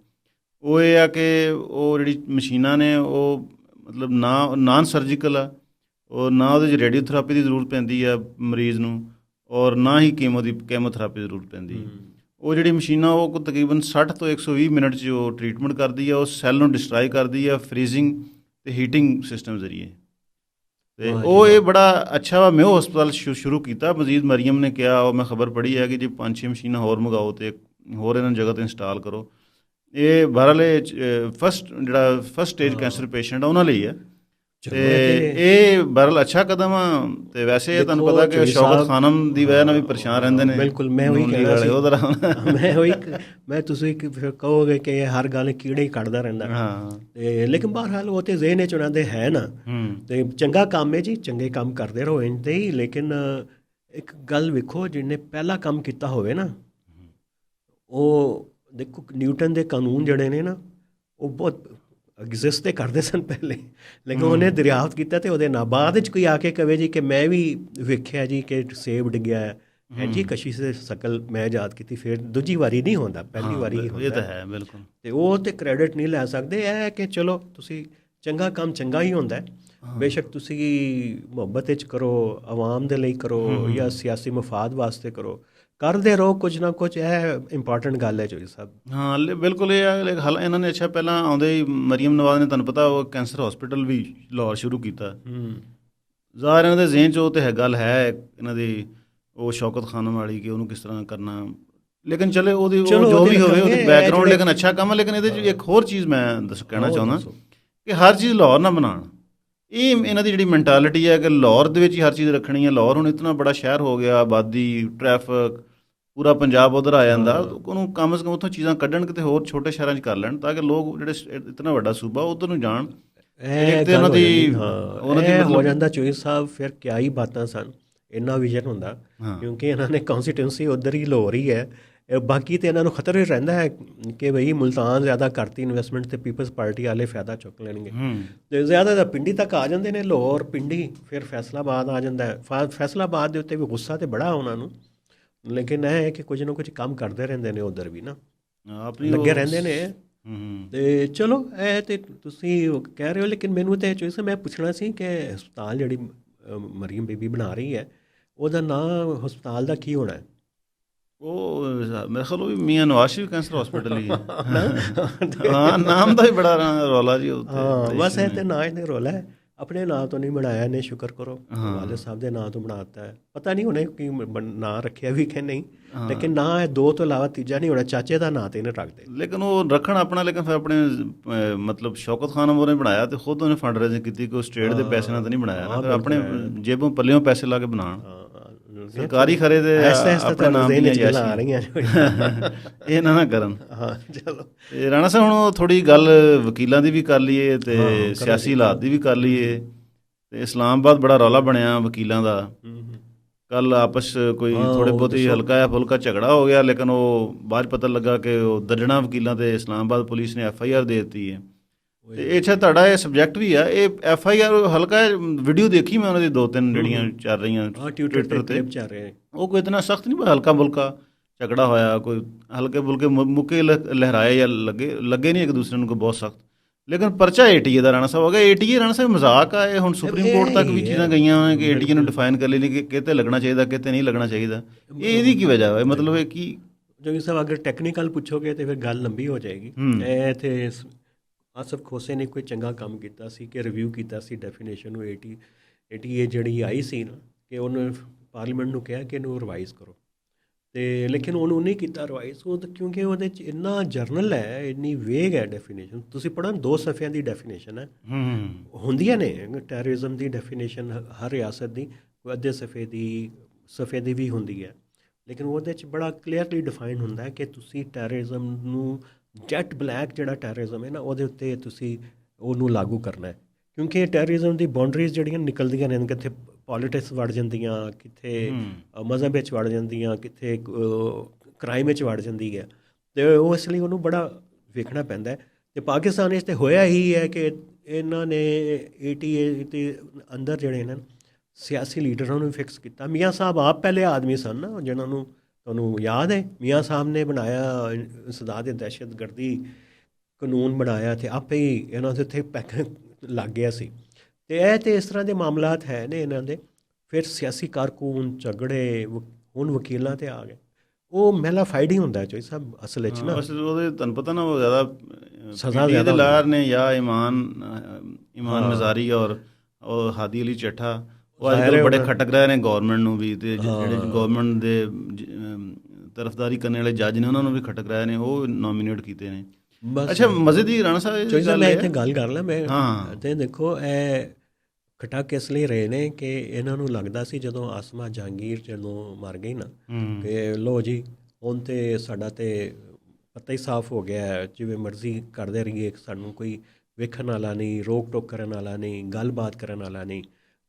ਉਹ ਇਹ ਆ ਕਿ ਉਹ ਜਿਹੜੀ ਮਸ਼ੀਨਾਂ ਨੇ ਉਹ ਮਤਲਬ ਨਾ ਨਾਨ ਸਰਜੀਕਲ ਆ। ਔਰ ਨਾ ਉਹਦੇ 'ਚ ਰੇਡੀਓਥੈਰੇਪੀ ਦੀ ਜ਼ਰੂਰਤ ਪੈਂਦੀ ਆ ਮਰੀਜ਼ ਨੂੰ ਔਰ ਨਾ ਹੀ ਕੀਮੋ ਦੀ ਕੈਮੋਥੈਰੇਪੀ ਦੀ ਜ਼ਰੂਰਤ ਪੈਂਦੀ। ਉਹ ਜਿਹੜੀ ਮਸ਼ੀਨਾਂ ਉਹ ਕੋ ਤਕਰੀਬਨ 60 ਤੋਂ 120 ਮਿੰਟ 'ਚ ਉਹ ਟ੍ਰੀਟਮੈਂਟ ਕਰਦੀ ਆ ਉਹ ਸੈੱਲ ਨੂੰ ਡਿਸਟਰਾਈ ਕਰਦੀ ਆ ਫਰੀਜ਼ਿੰਗ ਤੇ ਹੀਟਿੰਗ ਸਿਸਟਮ ਜ਼ਰੀਏ। ਤੇ ਉਹ ਇਹ ਬੜਾ ਅੱਛਾ ਵਾ ਮੇਓ ਹਸਪਤਾਲ ਸ਼ੁ- ਸ਼ੁਰੂ ਕੀਤਾ ਮਜ਼ੀਦ ਮਰੀਮ ਨੇ ਕਿਹਾ ਉਹ ਮੈਂ ਖਬਰ ਪੜ੍ਹੀ ਹੈ ਕਿ ਜੇ ਪੰਜ ਛੇ ਮਸ਼ੀਨਾਂ ਹੋਰ ਮੰਗਾਓ ਤੇ ਹੋਰ ਇਹਨਾਂ ਜਗ੍ਹਾ ਤੇ ਇੰਸਟਾਲ ਕਰੋ। ਇਹ ਬਹਰਾਲੇ ਫਸਟ ਜਿਹੜਾ ਫਸਟ ਸਟੇਜ ਕੈਂਸਰ ਪੇਸ਼ੈਂਟ ਆ ਉਹਨਾਂ ਲਈ ਹੈ ਤੇ ਇਹ ਬਹਰਲ ਅੱਛਾ ਕਦਮ ਆ। ਤੇ ਵੈਸੇ ਇਹ ਤੁਹਾਨੂੰ ਪਤਾ ਕਿ ਸ਼ੌਕਤ ਖਾਨਮ ਦੀ ਵਜ੍ਹਾ ਨਾਲ ਵੀ ਪਰੇਸ਼ਾਨ ਰਹਿੰਦੇ ਨੇ। ਬਿਲਕੁਲ, ਮੈਂ ਉਹੀ ਕਹਿਣਾ ਵਾਲੇ, ਸੀ। ਉਹ ਤਰ੍ਹਾਂ ਮੈਂ ਉਹੀ ਮੈਂ ਤੁਸੀਂ ਕਿ ਫਿਰ ਕਹੋਗੇ ਕਿ ਇਹ ਹਰ ਗੱਲ ਕੀੜੇ ਹੀ ਕੱਢਦਾ ਰਹਿੰਦਾ। ਹਾਂ। ਤੇ ਲੇਕਿਨ ਬਹਰਹਾਲ ਉਹ ਤੇ ਜ਼ਿਹਨ ਚ ਉਹਨਾਂ ਦੇ ਹੈ ਨਾ। ਤੇ ਚੰਗਾ ਕੰਮ ਹੈ ਜੀ ਚੰਗੇ ਕੰਮ ਕਰਦੇ ਰਹੋ ਇੰਦੇ ਹੀ। ਲੇਕਿਨ ਇੱਕ ਗੱਲ ਵੇਖੋ ਜਿਹਨੇ ਪਹਿਲਾ ਕੰਮ ਕੀਤਾ ਹੋਵੇ ਨਾ ਉਹ ਦੇਖੋ ਨਿਊਟਨ ਦੇ ਕਾਨੂੰਨ ਜਿਹੜੇ ਨੇ ਨਾ ਉਹ ਬਹੁਤ ਐਗਜ਼ਿਸਟ ਤੇ ਕਰਦੇ ਸਨ ਪਹਿਲੇ। ਲੇਕਿਨ ਉਹਨੇ ਦਰਿਆਫਤ ਕੀਤਾ ਤੇ ਉਹਦੇ ਨਾਲ ਬਾਅਦ ਵਿੱਚ ਕੋਈ ਆ ਕੇ ਕਵੇ ਜੀ ਕਿ ਮੈਂ ਵੀ ਵੇਖਿਆ ਜੀ ਕਿ ਸੇਬ ਡਿੱਗਿਆ ਹੈ। ਹੈ ਜੀ ਕਸ਼ਿਸ਼ ਦੇ ਸ਼ਕਲ ਮੈਂ ਯਾਦ ਕੀਤੀ ਫਿਰ ਦੂਜੀ ਵਾਰੀ ਨਹੀਂ ਹੁੰਦਾ ਪਹਿਲੀ ਵਾਰੀ ਹੀ ਇਹ ਹੁੰਦਾ ਤਾਂ ਹੈ। ਬਿਲਕੁਲ। ਤੇ ਉਹ ਤੇ ਕ੍ਰੈਡਿਟ ਨਹੀਂ ਲੈ ਸਕਦੇ ਇਹ ਕਿ ਚਲੋ ਤੁਸੀਂ ਚੰਗਾ ਕੰਮ ਚੰਗਾ ਹੀ ਹੁੰਦਾ ਹੈ। ਬੇਸ਼ੱਕ ਤੁਸੀਂ ਮੁਹੱਬਤ ਵਿੱਚ ਕਰੋ ਆਵਾਮ ਦੇ ਲਈ ਕਰੋ ਜਾਂ ਸਿਆਸੀ ਮਫਾਦ ਵਾਸਤੇ ਕਰੋ ਕਰਦੇ ਰਹੋ ਕੁਝ ਨਾ ਕੁਝ ਇਹ ਇੰਪੋਰਟੈਂਟ ਗੱਲ ਹੈ ਜੀ ਸਭ ਹਾਂ ਬਿਲਕੁਲ ਇਹ ਹੈ ਹਾਲ ਇਹਨਾਂ ਨੇ ਅੱਛਾ ਪਹਿਲਾਂ ਆਉਂਦੇ ਹੀ ਮਰੀਮ ਨਵਾਜ਼ ਨੇ ਤੁਹਾਨੂੰ ਪਤਾ ਉਹ ਕੈਂਸਰ ਹਸਪੀਟਲ ਵੀ ਲਾਹੌਰ ਸ਼ੁਰੂ ਕੀਤਾ। ਹੂੰ। ਜ਼ਾਹਰ ਇਹਨਾਂ ਦੇ ਜ਼ਿਹਨ 'ਚ ਉਹ ਤੇ ਹੈ ਗੱਲ ਹੈ ਇਹਨਾਂ ਦੀ ਉਹ ਸ਼ੌਕਤ ਖਾਨਮ ਵਾਲੀ ਕਿ ਉਹਨੂੰ ਕਿਸ ਤਰ੍ਹਾਂ ਕਰਨਾ। ਲੇਕਿਨ ਚਲੇ ਉਹਦੀ ਜੋ ਵੀ ਹੋਵੇ ਉਹਦੀ ਬੈਕਗ੍ਰਾਉਂਡ ਲੇਕਿਨ ਅੱਛਾ ਕੰਮ ਹੈ ਲੇਕਿਨ ਇਹਦੇ 'ਚ ਇੱਕ ਹੋਰ ਚੀਜ਼ ਮੈਂ ਦੱਸ ਕਹਿਣਾ ਚਾਹੁੰਦਾ। ਕਿ ਹਰ ਚੀਜ਼ ਲਾਹੌਰ ਨਾ ਬਣਾਉਣ। ਇਹ ਇਹਨਾਂ ਦੀ ਜਿਹੜੀ ਮੈਂਟੈਲਿਟੀ ਹੈ ਕਿ ਲਾਹੌਰ ਦੇ ਵਿੱਚ ਹੀ ਹਰ ਚੀਜ਼ ਰੱਖਣੀ ਹੈ ਲਾਹੌਰ ਹੁਣ ਇਤਨਾ ਬੜਾ ਸ਼ਹਿਰ ਹੋ ਗਿਆ ਆਬਾਦੀ ਟ੍ਰੈਫਿਕ ਪੂਰਾ ਪੰਜਾਬ ਉਧਰ ਆ ਜਾਂਦਾ। ਉਹਨੂੰ ਕਮ ਸੇ ਕਮ ਉੱਥੋਂ ਚੀਜ਼ਾਂ ਕੱਢਣ ਕਿਤੇ ਹੋਰ ਛੋਟੇ ਸ਼ਹਿਰਾਂ 'ਚ ਕਰ ਲੈਣ ਤਾਂ ਕਿ ਲੋਕ ਜਿਹੜੇ ਇਤਨਾ ਵੱਡਾ ਸੂਬਾ ਉਧਰ ਨੂੰ ਜਾਣ। ਇਹ ਤੇ ਉਹਨਾਂ ਹੋ ਦੀ ਹਾਂ ਉਹਨਾਂ ਦੀ ਹੋ ਜਾਂਦਾ ਚੋਈ ਸਾਹਿਬ ਫਿਰ ਕਿਆ ਹੀ ਬਾਤਾਂ ਸਨ। ਇੰਨਾ ਵਿਜ਼ਨ ਹੁੰਦਾ ਹਾਂ। ਕਿਉਂਕਿ ਇਹਨਾਂ ਨੇ ਕਨਸਟੀਟਿਊਂਸੀ ਉਧਰ ਹੀ ਲੋ ਰਹੀ ਹੈ। ਇਹ ਬਾਕੀ ਤੇ ਇਹਨਾਂ ਨੂੰ ਖਤਰਾ ਹੀ ਰਹਿੰਦਾ ਹੈ ਕਿ ਭਈ ਮੁਲਤਾਨ ਜ਼ਿਆਦਾ ਕਰਤੀ ਇਨਵੈਸਟਮੈਂਟ ਤੇ ਪੀਪਲਸ ਪਾਰਟੀ ਵਾਲੇ ਫਾਇਦਾ ਚੁੱਕ ਲੈਣਗੇ। ਹੂੰ। ਤੇ ਜ਼ਿਆਦਾ ਤਾਂ ਪਿੰਡੀ ਤੱਕ ਆ ਜਾਂਦੇ ਨੇ ਲਾਹੌਰ ਪਿੰਡੀ ਫਿਰ ਫੈਸਲਾਬਾਦ ਆ ਜਾਂਦਾ ਹੈ। ਫੈਸਲਾਬਾਦ ਦੇ ਉੱਤੇ ਵੀ ਗੁੱਸਾ ਤੇ ਬੜਾ ਉਹਨਾਂ ਨੂੰ। ਲੇਕਿਨ ਇਹ ਹੈ ਕਿ ਕੁਝ ਨਾ ਕੁਝ ਕੰਮ ਕਰਦੇ ਰਹਿੰਦੇ ਨੇ ਉਧਰ ਵੀ ਨਾ। ਆਪਣੀ ਲੱਗੇ ਰਹਿੰਦੇ ਨੇ। ਹੂੰ ਹੂੰ। ਤੇ ਚਲੋ ਇਹ ਤੇ ਤੁਸੀਂ ਕਹਿ ਰਹੇ ਹੋ ਲੇਕਿਨ ਮੈਨੂੰ ਤੇ ਚੋਇਸ ਮੈਂ ਪੁੱਛਣਾ ਸੀ ਕਿ ਹਸਪਤਾਲ ਜਿਹੜੀ ਮਰੀਮ ਬੀਬੀ ਬਣਾ ਰਹੀ ਹੈ ਉਹਦਾ ਨਾਮ ਹਸਪਤਾਲ ਦਾ ਕੀ ਹੋਣਾ ਹੈ? ਉਹ ਮੇਰੇ ਖਿਆਲ ਉਹ ਵੀ ਮੀਆਂ ਨਵਾਜ਼ ਸ਼ਰੀਫ ਕੈਂਸਰ ਹਸਪੀਟਲ ਹੀ ਹੈ। [laughs] ਹਾਂ ਨਾਮ ਦਾ ਹੀ ਬੜਾ ਰੌਲਾ ਜੀ ਉੱਤੇ ਹਾਂ ਬਸ ਇਹ ਤੇ ਨਾਂ ਇਹਨੇ ਰੋਲਾ ਹੈ। ਆਪਣੇ ਨਾਂ ਤੋਂ ਨਹੀਂ ਬਣਾਇਆ ਨੇ ਸ਼ੁਕਰ ਕਰੋ। ਵਾਲੇ ਸਾਹਿਬ ਦੇ ਨਾਂ ਤੋਂ ਬਣਾਤਾ ਹੈ। ਪਤਾ ਨਹੀਂ ਉਹਨੇ ਕੀ ਨਾਂ ਰੱਖਿਆ ਵੀ ਕਿ ਨਹੀਂ। ਲੇਕਿਨ ਨਾਂ ਹੈ ਦੋ ਤੋਂ ਇਲਾਵਾ ਤੀਜਾ ਨਹੀਂ ਹੋਣਾ ਚਾਚੇ ਦਾ ਨਾਂ ਤੇ ਇਹਨੇ ਰੱਖ ਦੇ ਲੇਕਿਨ ਉਹ ਰੱਖਣ ਆਪਣਾ ਲੇਕਿਨ ਫਿਰ ਆਪਣੇ ਮਤਲਬ ਸ਼ੌਕਤ ਖਾਨ ਉਹਨੇ ਬਣਾਇਆ ਤੇ ਖੁਦ ਉਹਨੇ ਫੰਡ ਰੇਜ਼ਿੰਗ ਕੀਤੀ ਕੋਈ ਸਟੇਟ ਦੇ ਪੈਸੇ ਨਾਲ ਤਾਂ ਨਹੀਂ ਬਣਾਇਆ ਨਾ। ਫਿਰ ਆਪਣੇ ਜੇਬੋਂ ਪੱਲਿਓਂ ਪੈਸੇ ਲਾ ਕੇ ਬਣਾਉਣ। ਸਰਕਾਰੀ ਖਰੇ ਦੇ ਆਪਣੇ ਨਾਮ ਦੀਆਂ ਗੱਲਾਂ ਆ। ਰਹੀਆਂ ਇਹ ਨਾ ਨਾ ਕਰਨ। ਹਾਂ ਚਲੋ। ਤੇ ਰਾਣਾ ਸਾਹਿਬ ਹੁਣ ਥੋੜੀ ਗੱਲ ਵਕੀਲਾਂ ਦੀ ਵੀ ਕਰ ਲਈਏ ਤੇ ਸਿਆਸੀ ਹਾਲਾਤ ਦੀ ਵੀ ਕਰ ਲਈਏ। ਤੇ ਇਸਲਾਮਾਬਾਦ ਬੜਾ ਰੌਲਾ ਬਣਿਆ ਵਕੀਲਾਂ ਦਾ। ਕੱਲ ਆਪਸ ਕੋਈ ਥੋੜੇ ਬਹੁਤੀ। ਹਲਕਾ ਜਾਂ ਫੁਲਕਾ ਝਗੜਾ ਹੋ ਗਿਆ ਲੇਕਿਨ ਉਹ ਬਾਅਦ ਪਤਾ ਲੱਗਾ ਕਿ ਉਹ ਦਰਜਣਾ ਵਕੀਲਾਂ ਤੇ ਇਸਲਾਮਾਬਾਦ ਪੁਲਿਸ ਨੇ ਐਫ ਆਈ ਆਰ ਦੇ ਦਿੱਤੀ ਹੈ। ਤੇ ਇਹ ਅੱਛਾ ਤੁਹਾਡਾ ਇਹ ਸਬਜੈਕਟ ਵੀ ਆ ਇਹ ਐਫ ਆਈ ਆਰ ਹਲਕਾ ਵੀਡੀਓ ਦੇਖੀ ਮੈਂ ਉਹਨਾਂ ਦੀ ਦੋ ਤਿੰਨ ਜਿਹੜੀਆਂ ਚੱਲ ਰਹੀਆਂ ਹਾਂ ਟਿਊਟਰ ਤੇ ਚੱਲ ਰਹੇ ਉਹ ਕੋਈ ਇਤਨਾ ਸਖਤ ਨਹੀਂ ਪਰ ਹਲਕਾ ਬੁਲਕਾ ਝਗੜਾ ਹੋਇਆ ਕੋਈ ਹਲਕੇ ਬੁਲਕੇ ਮੁੱਕੇ ਲਹਿਰਾਏ ਜਾਂ ਲੱਗੇ ਲੱਗੇ ਨਹੀਂ ਇੱਕ ਦੂਸਰੇ ਨੂੰ ਕੋਈ ਬਹੁਤ ਸਖਤ। ਲੇਕਿਨ ਪਰਚਾ ਏਟੀਏ ਦਾ ਰਾਣਾ ਸਾਹਿਬ ਹੋ ਗਿਆ। ਏਟੀਏ ਰਾਣਾ ਸਾਹਿਬ ਮਜ਼ਾਕ ਆ ਇਹ ਹੁਣ ਸੁਪਰੀਮ ਕੋਰਟ ਤੱਕ ਵੀ ਚੀਜ਼ਾਂ ਗਈਆਂ ਹੋਈਆਂ ਕਿ ਏਟੀਏ ਨੂੰ ਡਿਫਾਈਨ ਕਰ ਲਈ ਕਿ ਕਿਤੇ ਲੱਗਣਾ ਚਾਹੀਦਾ ਕਿਤੇ ਨਹੀਂ ਲੱਗਣਾ ਚਾਹੀਦਾ। ਇਹ ਇਹਦੀ ਕੀ ਵਜ੍ਹਾ ਹੈ ਮਤਲਬ ਇਹ ਕੀ ਜੋ ਸਭ ਅਗਰ ਟੈਕਨੀਕਲ ਪੁੱਛੋਗੇ ਤੇ ਫਿਰ ਗੱਲ ਲੰਬੀ ਹੋ ਜਾਏਗੀ। ਇਹ ਤੇ ਆਸਫ ਖੋਸੇ ਨੇ ਕੋਈ ਚੰਗਾ ਕੰਮ ਕੀਤਾ ਸੀ ਕਿ ਰਿਵਿਊ ਕੀਤਾ ਸੀ ਡੈਫੀਨੇਸ਼ਨ ਨੂੰ 80 80 ਜਿਹੜੀ ਆਈ ਸੀ ਨਾ ਕਿ ਉਹਨੇ ਪਾਰਲੀਮੈਂਟ ਨੂੰ ਕਿਹਾ ਕਿ ਇਹਨੂੰ ਰਿਵਾਈਜ਼ ਕਰੋ। ਤੇ ਲੇਕਿਨ ਉਹਨੂੰ ਨਹੀਂ ਕੀਤਾ ਰਿਵਾਈਜ਼ ਉਹ ਤਾਂ ਕਿਉਂਕਿ ਉਹਦੇ ਚ ਇੰਨਾ ਜਰਨਲ ਹੈ ਇੰਨੀ ਵੇਗ ਹੈ ਡੈਫੀਨੇਸ਼ਨ ਤੁਸੀਂ ਪੜ੍ਹੋ ਦੋ ਸਫ਼ਿਆਂ ਦੀ ਡੈਫੀਨੇਸ਼ਨ ਹੈ। ਹੂੰ ਹੁੰਦੀਆਂ ਨੇ ਟੈਰਰਿਜ਼ਮ ਦੀ ਡੈਫੀਨੇਸ਼ਨ ਹਰ ਰਿਆਸਤ ਦੀ ਕੋਈ ਅੱਧੇ ਸਫੇ ਦੀ ਸਫੇ ਦੀ ਵੀ ਹੁੰਦੀ ਹੈ। ਲੇਕਿਨ ਉਹਦੇ ਚ ਬੜਾ ਕਲੀਅਰਲੀ ਡਿਫਾਈਨ ਹੁੰਦਾ ਹੈ ਕਿ ਤੁਸੀਂ ਟੈਰਰਿਜ਼ਮ ਨੂੰ ਜੈਟ ਬਲੈਕ ਜਿਹੜਾ ਟੈਰਰਿਜ਼ਮ ਹੈ ਨਾ, ਉਹਦੇ ਉੱਤੇ ਤੁਸੀਂ ਉਹਨੂੰ ਲਾਗੂ ਕਰਨਾ ਹੈ। ਕਿਉਂਕਿ ਟੈਰਰਿਜ਼ਮ ਦੀ ਬਾਉਂਡਰੀਜ਼ ਜਿਹੜੀਆਂ ਨਿਕਲਦੀਆਂ ਨੇ ਕਿੱਥੇ ਪੋਲਿਟਿਕਸ ਵੜ ਜਾਂਦੀਆਂ, ਕਿੱਥੇ ਮਜ਼ਹਬ ਵਿੱਚ ਵੜ ਜਾਂਦੀਆਂ, ਕਿੱਥੇ ਕ੍ਰਾਈਮ ਵਿੱਚ ਵੜ ਜਾਂਦੀ ਹੈ। ਤੇ ਉਹ ਇਸ ਲਈ ਉਹਨੂੰ ਬੜਾ ਵੇਖਣਾ ਪੈਂਦਾ ਹੈ। ਤੇ ਪਾਕਿਸਤਾਨ ਵਿੱਚ ਤੇ ਹੋਇਆ ਹੀ ਹੈ ਕਿ ਇਹਨਾਂ ਨੇ 88 ਤੇ ਅੰਦਰ ਜਿਹੜੇ ਨੇ, ਸਿਆਸੀ ਲੀਡਰਾਂ ਨੂੰ ਫਿਕਸ ਕੀਤਾ। ਮੀਆਂ ਸਾਹਿਬ ਆਪ ਪਹਿਲੇ ਆਦਮੀ ਸਨ ਨਾ ਜਿਨ੍ਹਾਂ ਨੂੰ ਤੁਹਾਨੂੰ ਯਾਦ ਹੈ? ਮੀਆਂ ਸਾਹਿਬ ਨੇ ਬਣਾਇਆ ਸਦਾ ਦੇ ਦਹਿਸ਼ਤਗਰਦੀ ਕਾਨੂੰਨ ਬਣਾਇਆ ਤੇ ਆਪੇ ਹੀ ਇਹਨਾਂ ਦੇ ਉੱਤੇ ਪੈਕ ਲੱਗ ਗਿਆ ਸੀ। ਤੇ ਇਹ ਤੇ ਇਸ ਤਰ੍ਹਾਂ ਦੇ ਮਾਮਲਾਤ ਹੈ ਨੇ ਇਹਨਾਂ ਦੇ। ਫਿਰ ਸਿਆਸੀ ਕਾਰਕੁਨ ਝਗੜੇ ਹੁਣ ਵਕੀਲਾਂ ਤੇ ਆ ਗਏ। ਉਹ ਮਹਿਲਾ ਫਾਈਡ ਹੀ ਹੁੰਦਾ ਚੋਈ ਸਾਹਿਬ ਅਸਲ ਵਿੱਚ ਨਾ। ਬਸ ਉਹਦੇ ਤੁਹਾਨੂੰ ਪਤਾ ਨਾ ਉਹ ਜ਼ਿਆਦਾ ਸਜ਼ਾ ਜ਼ਿਆਦਾ ਲਾਰ ਨੇ ਜਾਂ ਇਮਾਨ ਇਮਾਨ। ਮਜ਼ਾਰੀ ਔਰ ਉਹ ਹਾਦੀ ਅਲੀ ਚੱਠਾ ਉਹ ਅੱਜ ਬੜੇ ਖਟਕ ਰਹੇ ਨੇ ਗਵਰਨਮੈਂਟ ਨੂੰ ਵੀ ਤੇ। ਜਿਹੜੇ ਗਵਰਨਮੈਂਟ ਦੇ ਤਰਫਦਾਰੀ ਕਰਨ ਵਾਲੇ ਜੱਜ ਨੇ ਉਹਨਾਂ ਨੂੰ ਵੀ ਖਟਕ ਨੇ ਉਹ ਨੋਮੀਨੇਟ ਕੀਤੇ ਨੇ। ਅੱਛਾ ਮਜ਼ੇ ਦੀ ਰਾਣਾ ਸਾਹਿਬ ਚੋਈ ਮੈਂ ਇੱਥੇ ਗੱਲ ਕਰ ਲਾਂ ਮੈਂ। ਤੇ ਦੇਖੋ ਇਹ ਖਟਕ ਇਸ ਲਈ ਰਹੇ ਨੇ ਕਿ ਇਹਨਾਂ ਨੂੰ ਲੱਗਦਾ ਸੀ ਜਦੋਂ ਆਸਮਾ ਜਹਾਂਗੀਰ ਜਦੋਂ ਮਰ ਗਈ ਨਾ ਕਿ ਲੋ ਜੀ ਹੁਣ ਤੇ ਸਾਡਾ ਤੇ ਪਤਾ ਹੀ ਸਾਫ਼ ਹੋ ਗਿਆ ਜਿਵੇਂ ਮਰਜ਼ੀ ਕਰਦੇ ਰਹੀਏ ਸਾਨੂੰ ਕੋਈ ਵੇਖਣ ਵਾਲਾ ਨਹੀਂ ਰੋਕ ਟੋਕ ਕਰਨ ਵਾਲਾ ਨਹੀਂ ਗੱਲਬਾਤ ਕਰਨ ਵਾਲਾ ਨਹੀਂ।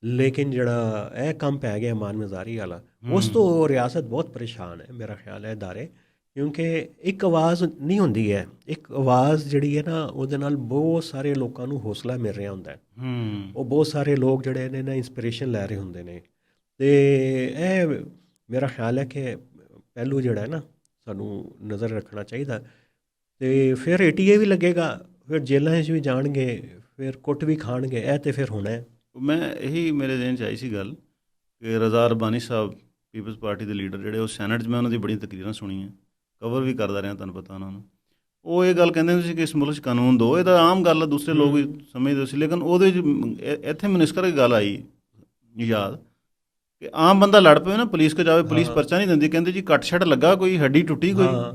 ਲੇਕਿਨ ਜਿਹੜਾ ਇਹ ਕੰਮ ਪੈ ਗਿਆ ਮਾਨ ਮਜ਼ਾਰੀ ਵਾਲਾ ਉਸ ਤੋਂ ਰਿਆਸਤ ਬਹੁਤ ਪਰੇਸ਼ਾਨ ਹੈ ਮੇਰਾ ਖਿਆਲ ਹੈ ادارے ਕਿਉਂਕਿ ਇੱਕ ਆਵਾਜ਼ ਨਹੀਂ ਹੁੰਦੀ ਹੈ ਇੱਕ ਆਵਾਜ਼ ਜਿਹੜੀ ਹੈ ਨਾ ਉਹਦੇ ਨਾਲ ਬਹੁਤ ਸਾਰੇ ਲੋਕਾਂ ਨੂੰ ਹੌਸਲਾ ਮਿਲ ਰਿਹਾ ਹੁੰਦਾ ਹੈ ਹੂੰ ਉਹ ਬਹੁਤ ਸਾਰੇ ਲੋਕ ਜਿਹੜੇ ਨੇ ਨਾ ਇਨਸਪੀਰੇਸ਼ਨ ਲੈ ਰਹੇ ਹੁੰਦੇ ਨੇ ਤੇ ਇਹ ਮੇਰਾ ਖਿਆਲ ਹੈ ਕਿ ਪਹਿਲੂ ਜਿਹੜਾ ਹੈ ਨਾ ਸਾਨੂੰ ਨਜ਼ਰ ਰੱਖਣਾ ਚਾਹੀਦਾ ਤੇ ਫਿਰ ਏਟੀਏ ਵੀ ਲੱਗੇਗਾ ਫਿਰ ਜੇਲ੍ਹਾਂ 'ਚ ਵੀ ਜਾਣਗੇ ਫਿਰ ਕੁੱਟ ਵੀ ਖਾਣਗੇ ਇਹ ਤੇ ਫਿਰ ਹੋਣਾ ਹੈ ਮੈਂ ਇਹੀ ਮੇਰੇ ਜ਼ਿਹਨ 'ਚ ਆਈ ਸੀ ਗੱਲ ਕਿ ਰਜ਼ਾ ਰਬਾਨੀ ਸਾਹਿਬ ਪੀਪਲਸ ਪਾਰਟੀ ਦੇ ਲੀਡਰ ਜਿਹੜੇ ਉਹ ਸੈਨੇਟ 'ਚ ਮੈਂ ਉਹਨਾਂ ਦੀ ਬੜੀ ਤਕਰੀਰਾਂ ਸੁਣੀਆਂ ਕਵਰ ਵੀ ਕਰਦਾ ਰਿਹਾ ਤੁਹਾਨੂੰ ਪਤਾ ਉਹਨਾਂ ਨੂੰ। ਉਹ ਇਹ ਗੱਲ ਕਹਿੰਦੇ ਹੁੰਦੇ ਸੀ ਕਿ ਇਸ ਮੁਲਕ 'ਚ ਕਾਨੂੰਨ ਦੋ ਇਹ ਤਾਂ ਆਮ ਗੱਲ ਆ ਦੂਸਰੇ ਲੋਕ ਵੀ ਸਮਝਦੇ ਸੀ ਲੇਕਿਨ ਉਹਦੇ ਇੱਥੇ ਮੈਨੂੰ ਇਸ ਕਰਕੇ ਗੱਲ ਆਈ ਯਾਦ ਕਿ ਆਮ ਬੰਦਾ ਲੜ ਪਵੇ ਨਾ ਪੁਲਿਸ ਕੋ ਜਾਵੇ ਪੁਲਿਸ ਹਾਂ। ਪਰਚਾ ਨਹੀਂ ਦਿੰਦੀ ਕਹਿੰਦੇ ਜੀ ਕੱਟ ਛੱਡ ਲੱਗਾ ਕੋਈ ਹੱਡੀ ਟੁੱਟੀ ਕੋਈ। ਹਾਂ।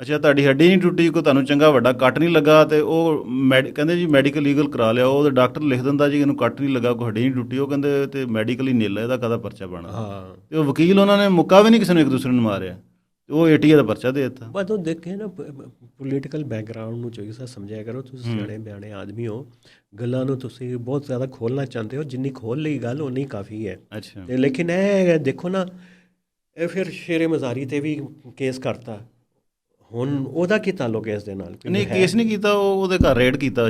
ਅੱਛਾ ਤੁਹਾਡੀ ਹੱਡੀ ਨਹੀਂ ਟੁੱਟੀ ਕੋਈ ਤੁਹਾਨੂੰ ਚੰਗਾ ਵੱਡਾ ਕੱਟ ਨਹੀਂ ਲੱਗਾ ਤੇ ਉਹ ਕਹਿੰਦੇ ਜੀ ਮੈਡੀਕਲ ਲੀਗਲ ਕਰਾ ਲਿਆ ਉਹ ਡਾਕਟਰ ਲਿਖ ਦਿੰਦਾ ਜੀ ਇਹਨੂੰ ਕੱਟ ਨਹੀਂ ਲੱਗਾ ਕੋਈ ਹੱਡੀ ਨਹੀਂ ਟੁੱਟੀ ਉਹ ਕਹਿੰਦੇ ਤੇ ਮੈਡੀਕਲੀ ਨਿਲ ਇਹਦਾ ਕਦਾ ਪਰਚਾ ਬਣਾ ਹਾਂ। ਤੇ ਉਹ ਵਕੀਲ ਉਹਨਾਂ ਨੇ ਮੁੱਕਾ ਵੀ ਨਹੀਂ ਕਿਸੇ ਨੂੰ ਇੱਕ ਦੂਸਰੇ ਨੂੰ ਮਾਰਿਆ ਉਹ ਏਟੀਏ ਦਾ ਪਰਚਾ ਦੇ ਦਿੱਤਾ। ਬਸ ਉਹ ਦੇਖੇ ਨਾ ਪੋਲੀਟੀਕਲ ਬੈਕਗ੍ਰਾਉਂਡ ਨੂੰ ਚਾਹੀਦਾ ਸਾ ਸਮਝਿਆ ਕਰੋ ਤੁਸੀਂ ਸਿਆਣੇ ਬਿਆਣੇ ਆਦਮੀ ਹੋ ਗੱਲਾਂ ਨੂੰ ਤੁਸੀਂ ਬਹੁਤ ਜ਼ਿਆਦਾ ਖੋਲਣਾ ਚਾਹੁੰਦੇ ਹੋ ਜਿੰਨੀ ਖੋਲ ਲਈ ਗੱਲ ਉਨੀ ਕਾਫੀ ਹੈ। ਅੱਛਾ। ਤੇ ਲੇਕਿਨ ਇਹ ਦੇਖੋ ਨਾ ਇਹ ਫਿਰ ਸ਼ੇਰੇ ਮਜ਼ਾਰੀ ਤੇ ਵੀ ਕੇਸ ਕਰਤਾ। ਹੁਣ ਉਹਦਾ ਕੀ ਤਾਲੁਕ ਹੈ ਇਸ ਦੇ ਨਾਲ? ਨਹੀਂ ਕੇਸ ਨਹੀਂ ਕੀਤਾ ਉਹ ਉਹਦੇ ਘਰ ਰੇਡ ਕੀਤਾ